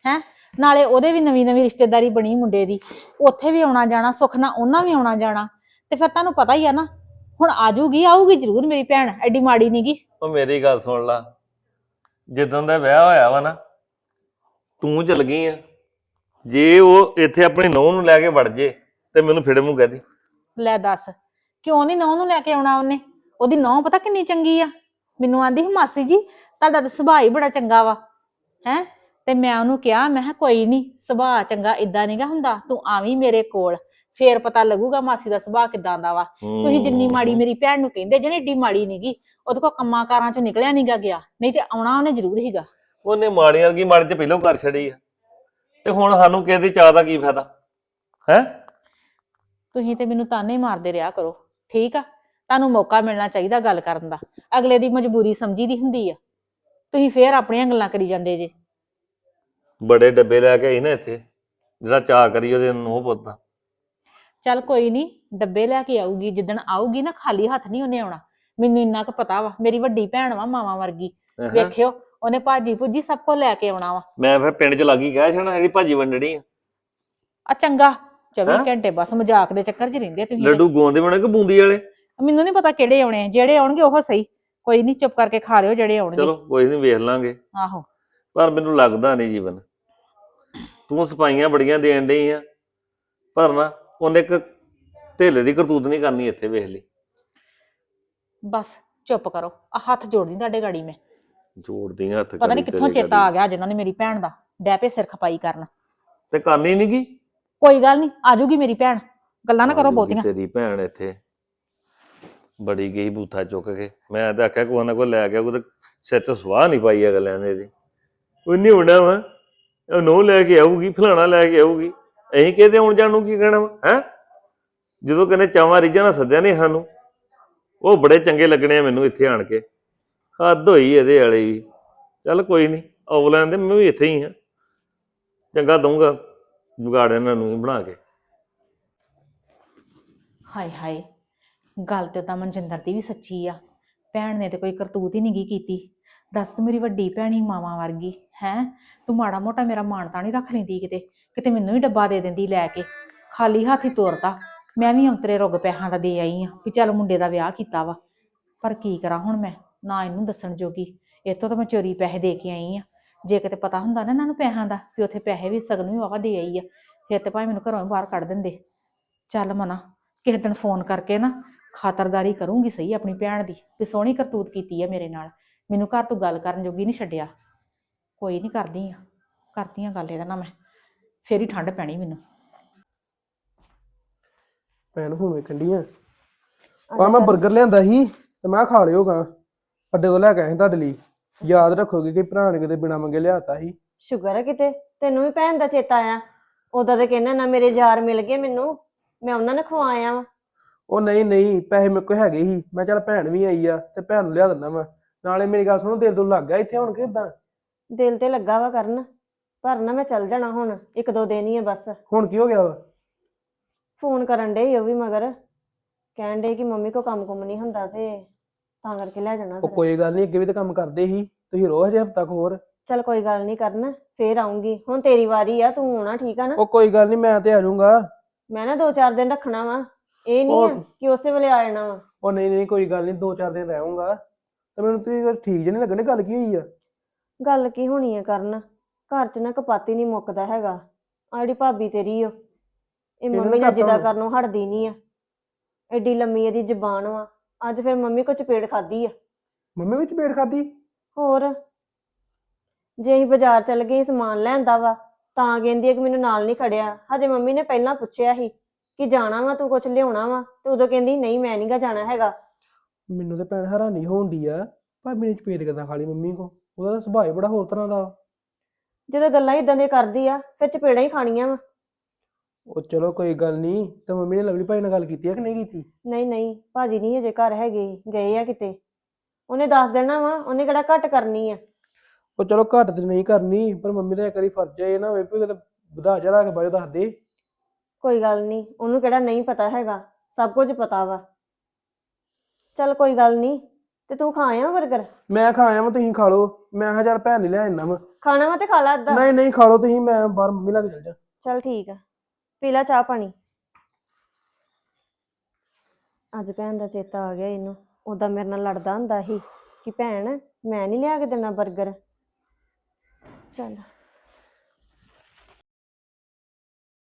ਹੈ? ਨਾਲੇ ਉਹਦੇ ਵੀ ਨਵੀਂ ਨਵੀਂ ਰਿਸ਼ਤੇਦਾਰੀ ਬਣੀ ਮੁੰਡੇ ਦੀ ਉੱਥੇ ਵੀ ਆਉਣਾ ਜਾਣਾ ਸੁੱਖ ਨਾਲ ਉਹਨਾਂ ਵੀ ਆਉਣਾ ਜਾਣਾ ਤੇ ਫਿਰ ਤੁਹਾਨੂੰ ਪਤਾ ਹੀ ਆ ਨਾ ਹੁਣ ਆਜੂਗੀ ਆਊਗੀ ਜ਼ਰੂਰ ਮੇਰੀ ਭੈਣ ਐਡੀ ਮਾੜੀ ਨਹੀਂਗੀ ਉਹ ਮੇਰੀ ਗੱਲ ਸੁਣ ਲਾ ਜਿੱਦਾਂ ਦਾ ਵਿਆਹ ਹੋਇਆ ਵਾ ਨਾ, ਤੂੰ ਚਲ ਗਈ ਆ। ਜੇ ਉਹ ਇੱਥੇ ਆਪਣੀ ਨੂੰਹ ਨੂੰ ਲੈ ਕੇ ਵੜ ਜੇ, ਤੇ ਮੈਨੂੰ ਫਿੜੇ ਮੂੰਹ ਕਹਦੀ ਲੈ ਦੱਸ, ਕਿਉਂ ਨਹੀਂ ਨੌ ਨੂੰ ਲੈ ਕੇ ਆਉਣਾ ਉਹਨੇ? ਉਹਦੀ ਨੌ ਪਤਾ ਕਿੰਨੀ ਚੰਗੀ ਆ। ਮੈਨੂੰ ਆਂਦੀ ਸੀ, ਮਾਸੀ ਜੀ, ਤੁਹਾਡਾ ਤਾਂ ਸੁਭਾਅ ਹੀ ਬੜਾ ਚੰਗਾ ਵਾ। ਹੈ? ਤੇ ਮੈਂ ਉਹਨੂੰ ਕਿਹਾ, ਮੈਂ ਕਿਹਾ ਕੋਈ ਨਹੀਂ ਸੁਭਾਅ ਚੰਗਾ ਇਦਾਂ ਨਹੀਂਗਾ ਹੁੰਦਾ, ਤੂੰ ਆਵੀਂ ਮੇਰੇ ਕੋਲ। ਫੇਰ ਪਤਾ ਲੱਗੂਗਾ ਮਾਸੀ ਦਾ ਸੁਭਾਅ ਕਿਦਾਂ ਦਾ ਵਾ। ਤੁਸੀਂ ਜਿੰਨੀ ਮਾੜੀ ਮੇਰੀ ਭੈਣ ਨੂੰ ਕਹਿੰਦੇ ਜੇ ਏਡੀ ਮਾੜੀ ਨਹੀਂਗੀ ਉਹਦੇ ਕੋਲ ਕੰਮਾਂ ਕਾਰਾਂ ਚੋਂ ਨਿਕਲਿਆ ਨਹੀਂਗਾ ਗਿਆ ਨਹੀਂ ਤੇ ਆਉਣਾ ਉਹਨੇ ਜ਼ਰੂਰ ਹੀਗਾ ਉਹਨੇ ਮਾੜੀਆਂ ਵਰਗੀ ਮਾੜੀ ਤੇ ਪਹਿਲਾਂ ਕਰ ਛੜੀ ਆ। ਤੇ ਹੁਣ ਸਾਨੂੰ ਕਿਸੇ ਦੀ ਚਾਹ ਦਾ ਕੀ ਫਾਇਦਾ? ਹੈ? ਤੁਸੀਂ ਤੇ ਮੈਨੂੰ ਤਾਨੇ ਮਾਰਦੇ ਰਿਹਾ ਕਰੋ ਠੀਕ ਆ? ਤੁਹਾਨੂੰ ਮੌਕਾ ਮਿਲਣਾ ਚਾਹੀਦਾ ਗੱਲ ਕਰਨ ਦਾ। ਅਗਲੇ ਦੀ ਮਜਬੂਰੀ ਸਮਝੀ ਦੀ ਹੁੰਦੀ ਆ। ਤੁਸੀਂ ਫੇਰ ਆਪਣੀਆਂ ਗੱਲਾਂ ਕਰੀ ਜਾਂਦੇ ਜੇ। ਬੜੇ ਡੱਬੇ ਲੈ ਕੇ ਆਈ ਨਾ ਇੱਥੇ ਜਿਹੜਾ ਚਾਹ ਕਰੀ ਉਹਦੇ ਨੂੰ ਪੁੱਤ ਦਾ। ਚੱਲ ਕੋਈ ਨਹੀਂ ਡੱਬੇ ਲੈ ਕੇ ਆਊਗੀ ਜਿੱਦਣ ਆਊਗੀ ਨਾ ਖਾਲੀ ਹੱਥ ਨਹੀਂ ਉਹਨੇ ਆਉਣਾ। ਮੈਨੂੰ ਇੰਨਾ ਕੁ ਪਤਾ ਵਾ ਮੇਰੀ ਵੱਡੀ ਭੈਣ ਵਾ ਮਾਵਾ ਵਰਗੀ। ਵੇਖਿਓ ਉਹਨੇ ਭਾਜੀ ਭੁੱਜੀ ਸਭ ਕੁਝ ਲੈ ਕੇ ਆਉਣਾ ਵਾ। ਮੈਂ ਫਿਰ ਪਿੰਡ ਚ ਲੱਗੀ ਗਿਆ ਛਣਾ ਜਿਹੜੀ ਭਾਜੀ ਵੰਡਣੀ ਆ। ਆ ਚੰਗਾ 24 ਹੈਂ? ਘੰਟੇ ਬਸ ਮਜ਼ਾਕ ਦੇ ਚੱਕਰ 'ਚ ਰਹਿੰਦੇ ਤੁਸੀਂ ਲੱਡੂ ਗੋਂਦੇ ਬਣੇ ਕਿ ਬੂੰਦੀ ਵਾਲੇ। ਮੈਨੂੰ ਨਹੀਂ ਪਤਾ ਕਿਹੜੇ ਆਉਣੇ ਆ ਜਿਹੜੇ ਆਉਣਗੇ ਉਹ ਸਹੀ। ਕੋਈ ਨਹੀਂ ਚੁੱਪ ਕਰਕੇ ਖਾ ਲਿਓ ਜਿਹੜੇ ਆਉਣਗੇ। ਚਲੋ ਕੋਈ ਨਹੀਂ ਵੇਖ ਲਾਂਗੇ। ਆਹੋ। ਪਰ ਮੈਨੂੰ ਲੱਗਦਾ ਨਹੀਂ ਜੀਵਨ। ਤੂੰ ਸਫਾਈਆਂ ਬੜੀਆਂ ਦੇਣ ਡਈ ਆ। ਪਰ ਨਾ ਉਹਨੇ ਇੱਕ ਢੇਲੇ ਦੀ ਕਰਤੂਤ ਨਹੀਂ ਕਰਨੀ ਇੱਥੇ ਵੇਖ ਲਈ। ਬਸ ਚੁੱਪ ਕਰੋ। ਆ ਹੱਥ ਜੋੜਦੀ ਤੁਹਾਡੇ ਗਾੜੀ ਮੈਂ। ਜੋੜਦੀ ਹੱਥ ਪਤਾ ਨਹੀਂ ਕਿੱਥੋਂ ਚੇਤਾ ਆ। ਗਿਆ ਜਿਨ੍ਹਾਂ ਨੇ ਮੇਰੀ ਭੈਣ ਦਾ। ਡੈਪੇ ਸਿਰ ਖਪਾਈ ਕਰਨ। ਤੇ ਕਰਨੀ ਨੀ ਗੀ? ਕੋਈ ਗੱਲ ਨਹੀਂ ਆਜੂਗੀ ਮੇਰੀ ਭੈਣ। ਗੱਲਾਂ ਨਾ ਕਰੋ ਬਹੁਤੀਆਂ। ਤੇਰੀ ਭੈਣ ਇੱਥੇ। ਬੜੀ ਗਈ ਬੂਥਾ ਚੁੱਕ ਕੇ। ਮੈਂ ਤਾਂ ਆਖਿਆ ਕੋਈ ਨਾ ਕੋਈ ਲੈ ਗਿਆ ਕੋਈ ਤੇ ਸਿਰ ਤੇ ਸਵਾਹ ਨਹੀਂ ਪਾਈ ਅਗਲਿਆਂ ਨੇ ਇਹਦੀ। ਕੋਈ ਨਹੀਂ ਹੋਣਾ ਵਾ। ਉਹ ਨੋ ਲੈ ਕੇ ਆਊਗੀ ਫਲਾਣਾ ਲੈ ਕੇ ਆਊਗੀ। ਅਸੀਂ ਕਿਹਦੇ ਆਉਣ ਜਾਣ ਨੂੰ ਕੀ ਕਹਿਣਾ ਹੈ? ਜਦੋਂ ਕਹਿੰਦੇ ਚਾਵਾਂ ਰੀਝਾਂ ਨਾਲ ਸੱਦਿਆ ਨਹੀਂ ਸਾਨੂੰ, ਉਹ ਬੜੇ ਚੰਗੇ ਲੱਗਣੇ ਆ ਮੈਨੂੰ ਇੱਥੇ ਆਣ ਕੇ। ਹੱਦ ਹੋਈ ਇਹਦੇ ਵਾਲੇ ਵੀ। ਚੱਲ ਕੋਈ ਨਹੀਂ, ਆਉ ਦੇ, ਮੈਂ ਵੀ ਇੱਥੇ ਹੀ ਹਾਂ ਚੰਗਾ ਦਊਂਗਾ ਜੁਗਾੜ ਇਹਨਾਂ ਨੂੰ ਹੀ ਬਣਾ ਕੇ। ਹਾਏ ਹਾਏ, ਗੱਲ ਤੇ ਤਾਂ ਮਨਜਿੰਦਰ ਦੀ ਵੀ ਸੱਚੀ ਆ। ਭੈਣ ਨੇ ਤੇ ਕੋਈ ਕਰਤੂਤ ਹੀ ਨਹੀਂ ਗੀ ਕੀਤੀ। ਦੱਸ ਤੂੰ ਮੇਰੀ ਵੱਡੀ ਭੈਣੀ ਮਾਵਾਂ ਵਰਗੀ, ਹੈ? ਤੂੰ ਮਾੜਾ ਮੋਟਾ ਮੇਰਾ ਮਾਣ ਤਾਂ ਨਹੀਂ ਰੱਖ ਲੈਂਦੀ ਕਿਤੇ? ਕਿਤੇ ਮੈਨੂੰ ਵੀ ਡੱਬਾ ਦੇ ਦਿੰਦੀ ਲੈ ਕੇ। ਖਾਲੀ ਹੱਥ ਹੀ ਤੋਰਤਾ। ਮੈਂ ਵੀ ਅੰਤਰੇ ਰੁੱਗ ਪੈਸਿਆਂ ਦਾ ਦੇ ਆਈ ਆ ਵੀ ਚੱਲ ਮੁੰਡੇ ਦਾ ਵਿਆਹ ਕੀਤਾ ਵਾ। ਪਰ ਕੀ ਕਰਾਂ ਹੁਣ ਮੈਂ? ਨਾ ਇਹਨੂੰ ਦੱਸਣ ਜੋਗੀ। ਇੱਥੋਂ ਤਾਂ ਮੈਂ ਚੋਰੀ ਪੈਸੇ ਦੇ ਕੇ ਆਈ ਆ। ਜੇ ਕਿਤੇ ਪਤਾ ਹੁੰਦਾ ਨਾ ਇਹਨਾਂ ਨੂੰ ਪੈਸਿਆਂ ਦਾ ਵੀ ਉੱਥੇ ਪੈਸੇ ਵੀ ਸਗਨ ਵੀ ਵਾਵਾ ਦੇ ਆਈ ਆ। ਫਿਰ ਤੇ ਭਾਵੇਂ ਮੈਨੂੰ ਘਰੋਂ ਹੀ ਬਾਹਰ ਕੱਢ ਦਿੰਦੇ। ਚੱਲ ਮਨਾ, ਕਿਸੇ ਦਿਨ ਫੋਨ ਕਰਕੇ ਨਾ ਖਾਤਰਦਾਰੀ ਕਰੂੰਗੀ ਸਹੀ ਆਪਣੀ ਭੈਣ ਦੀ। ਵੀ ਸੋਹਣੀ ਕਰਤੂਤ ਕੀਤੀ ਆ ਮੇਰੇ ਨਾਲ। ਮੈਨੂੰ ਘਰ ਤੋਂ ਗੱਲ ਕਰਨ ਜੋਗੀ ਨਹੀਂ ਛੱਡਿਆ। ਕੋਈ ਨਹੀਂ ਕਰਦੀ ਆ। ਕਰਦੀ ਆ ਗੱਲ ਇਹਦਾ ਨਾ ਮੈਂ। ਫੇਰ ਹੀ ਠੰਡ ਪੈਣੀ ਮੈਨੂੰ। ਭੈਣ ਹੁਣ ਵੇਖਣ ਡਈ ਆ। ਆ ਮੈਂ 버ਗਰ ਲਿਆਂਦਾ ਸੀ ਤੇ ਮੈਂ ਕਿਹਾ ਖਾ ਲਿਓ ਗਾ। ਅੱਡੇ ਤੋਂ ਲੈ ਕੇ ਆਇਆ ਸੀ ਤੁਹਾਡੇ ਲਈ। ਯਾਦ ਰੱਖੋਗੇ ਕਿ ਭਰਾ ਨੇ ਕਿਤੇ ਬਿਨਾ ਮੰਗੇ ਲਿਆਤਾ ਸੀ। ਸ਼ੁਕਰ ਹੈ ਕਿਤੇ। ਤੈਨੂੰ ਵੀ ਭੈਣ ਦਾ ਚੇਤਾ ਆਇਆ ਉਦਾਂ ਤੇ ਕਹਿੰਦਾ ਨਾ ਮੇਰੇ ਯਾਰ ਮਿਲ ਗਏ ਮੈਨੂੰ। ਮੈਂ ਉਹਨਾਂ ਨੂੰ ਖਵਾਇਆ ਵਾ। ਉਹ ਨਹੀਂ ਨਹੀਂ ਪੈਸੇ ਮੇਰੇ ਕੋਲ ਹੈਗੇ ਸੀ। ਮੈਂ ਚੱਲ ਭੈਣ ਵੀ ਆਈ ਆ ਤੇ ਭੈਣ ਨੂੰ ਲਿਆ ਦਿੰਦਾ ਮੈਂ ਨਾਲੇ ਮੇਰੀ ਗੱਲ ਸੁਣੋ ਦਿਲ ਤੋਂ ਲੱਗ ਗਿਆ ਇੱਥੇ ਹੁਣ ਕਿਦਾਂ ਦਿਲ ਤੇ ਲੱਗਾ ਵਾ ਕਰਨ। ਪਰ ਨਾ ਮੈਂ ਚੱਲ ਜਾਣਾ ਹੁਣ ਇੱਕ ਦੋ ਦਿਨ ਹੀ ਆ ਬਸ। ਹੁਣ ਕੀ ਹੋ ਗਿਆ ਵਾ? ਫੋਨ ਕਰਨ ਡੇ ਉਹ ਵੀ ਮਗਰ ਕਹਿਣ ਡੇ ਕਿ ਮੰਮੀ ਕੋ ਕੰਮ ਕੁਮ ਨਹੀਂ ਹੁੰਦਾ ਤੇ ਤਾਂ ਕਰਕੇ ਲੈ ਜਾਣਾ ਉਹ ਫਿਰ। ਕੋਈ ਗੱਲ ਨਹੀਂ ਅੱਗੇ ਵੀ ਤਾਂ ਕੰਮ ਕਰਦੇ ਸੀ। ਤੁਸੀਂ ਰੋ ਹਜੇ ਹਫਤਾ ਹੋਰ। ਚੱਲ ਕੋਈ ਗੱਲ ਨਹੀਂ ਕਰਨ ਫੇਰ ਆਉਂਗੀ ਹੁਣ ਤੇਰੀ ਵਾਰੀ ਆ ਤੂੰ ਆਉਣਾ ਠੀਕ ਆ ਨਾ? ਉਹ ਕੋਈ ਗੱਲ ਨਹੀਂ ਮੈਂ ਤੇ ਆ ਜਾਊਂਗਾ। ਮੈਂ ਨਾ ਦੋ ਚਾਰ ਦਿਨ ਰੱਖਣਾ ਵਾ। ਇਹ ਨਹੀਂ ਆ ਉਹ- ਕਿ ਉਸੇ ਵੇਲੇ ਆ ਜਾਣਾ ਵਾ। ਉਹ ਨਹੀਂ ਨਹੀਂ ਕੋਈ ਗੱਲ ਨਹੀਂ ਦੋ ਚਾਰ ਦਿਨ ਰਹੂੰਗਾ ਤੇ ਮੈਨੂੰ ਤੇ ਠੀਕ ਜਿਹੀ ਨਹੀਂ ਲੱਗਣੀ ਗੱਲ ਕੀ ਹੋਈ ਆ? ਗੱਲ ਕੀ ਹੋਣੀ ਆ ਕਰਨ? ਘਰ 'ਚ ਨਾ ਕਪਾਤੀ ਨਹੀਂ ਮੁੱਕਦਾ ਹੈਗਾ। ਆ ਜਿਹੜੀ ਭਾਬੀ ਤੇਰੀ ਓ ਇਹ ਇਹਨੂੰ ਮੰਮੀ ਨਾ ਨਾਲ ਘੱਟ ਜਿੱਦਾਂ ਹੋਣਾ। ਕਰਨੋਂ ਹਟਦੀ ਨਹੀਂ ਆ। ਐਡੀ ਲੰਮੀ ਇਹਦੀ ਜ਼ਬਾਨ ਵਾ। ਅੱਜ ਫਿਰ ਮੰਮੀ ਕੋ ਚਪੇੜ ਖਾਦੀ ਆ। ਮੰਮੀ ਵਿੱਚ ਪੇਟ ਖਾਦੀ ਹੋਰ? ਜੇ ਅਸੀਂ ਬਾਜ਼ਾਰ ਚੱਲ ਗਏ ਸਮਾਨ ਲੈਂਦਾ ਵਾ ਤਾਂ ਕਹਿੰਦੀ ਆ ਕਿ ਮੈਨੂੰ ਨਾਲ ਨਹੀਂ ਖੜਿਆ। ਹਜੇ ਮੰਮੀ ਨੇ ਪਹਿਲਾਂ ਪੁੱਛਿਆ ਸੀ ਕਿ ਜਾਣਾ ਵਾ ਤੂੰ ਕੁਝ ਲਿਆਉਣਾ ਵਾ? ਤੇ ਉਦੋਂ ਕਹਿੰਦੀ ਨਹੀਂ ਮੈਂ ਨਹੀਂਗਾ ਜਾਣਾ ਹੈਗਾ। ਮੈਨੂੰ ਤੇ ਭੈਣ ਹੈਰਾਨੀ ਹੋਣ ਡਈ ਆ ਭਾਬੀ ਨੇ ਚਪੇਟ ਕਿੱਦਾਂ ਖਾ ਲਈ ਮੰਮੀ ਕੋ? ਉਹਦਾ ਤਾਂ ਸੁਭਾਅ ਹੀ ਬੜਾ ਹੋਰ ਤਰ੍ਹਾਂ ਦਾ ਵਾ। ਜਦੋਂ ਗੱਲਾਂ ਇਦਾਂ ਦੀਆਂ ਕਰਦੀ ਆ ਫਿਰ ਚਪੇੜਾਂ ਹੀ ਖਾਣੀਆਂ ਵਾ। ਉਹ ਚਲੋ ਕੋਈ ਗੱਲ ਨਹੀਂ ਤੇ ਮੰਮੀ ਨੇ ਲਵਲੀ ਭਾਈ ਨਾਲ ਗੱਲ ਕੀਤੀ ਆ ਕਿ ਨਹੀਂ ਕੀਤੀ? ਨਹੀਂ ਨਹੀਂ ਭਾਜੀ ਨਹੀਂ ਹਜੇ ਘਰ ਹੈਗੇ ਗਏ ਆ ਕਿਤੇ। ਉਹਨੇ ਦੱਸ ਦੇਣਾ ਵਾ ਉਹਨੇ ਕਿਹੜਾ ਘੱਟ ਕਰਨੀ ਆ। ਉਹ ਚਲੋ ਘੱਟ ਤੇ ਨਹੀਂ ਕਰਨੀ ਪਰ ਮੰਮੀ ਦਾ ਇੱਕ ਵਾਰੀ ਫਰਜ਼ ਹੈ ਇਹ ਨਾ ਹੋਵੇ ਵੀ ਕਿਤੇ ਵਧਾ ਚੜਾ ਕੇ ਬਾਰੇ ਦੱਸ ਦੇ। ਕੋਈ ਗੱਲ ਨਹੀਂ ਉਹਨੂੰ ਕਿਹੜਾ ਨਹੀਂ ਪਤਾ ਹੈਗਾ ਸਭ ਕੁਝ ਪਤਾ ਵਾ। ਚੱਲ ਕੋਈ ਗੱਲ ਨਹੀਂ ਤੇ ਤੂੰ ਖਾ ਆਇਆ 버ਗਰ ਮੈਂ ਖਾ ਆਇਆ ਵਾਂ ਤੁਸੀਂ ਖਾ ਲਓ ਮੈਂ ਕਿਹਾ ਚੱਲ ਭੈਣ ਨੇ ਲਿਆ ਇੰਨਾ ਵਾ। ਖਾਣਾ ਵਾ ਤੇ ਖਾ ਲਾ ਅੱਧਾ? ਨਹੀਂ ਨਹੀਂ ਖਾ ਲਓ ਤੁਸੀਂ ਮੈਂ ਬਾਹਰ ਮੰਮੀ ਲੱਗ ਚੱਲ ਜਾ। ਚੱਲ ਠੀਕ ਆ। ਪੀ ਲੈ ਚਾਹ ਪਾਣੀ। ਅੱਜ ਭੈਣ ਦਾ ਚੇਤਾ ਆ ਗਿਆ ਇਹਨੂੰ। ਉਦਾਂ ਮੇਰੇ ਨਾਲ ਲੜਦਾ ਹੁੰਦਾ ਸੀ ਕਿ ਭੈਣ ਮੈਂ ਨਹੀਂ ਲਿਆ ਕੇ ਦੇਣਾ 버ਗਰ ਚੱਲ।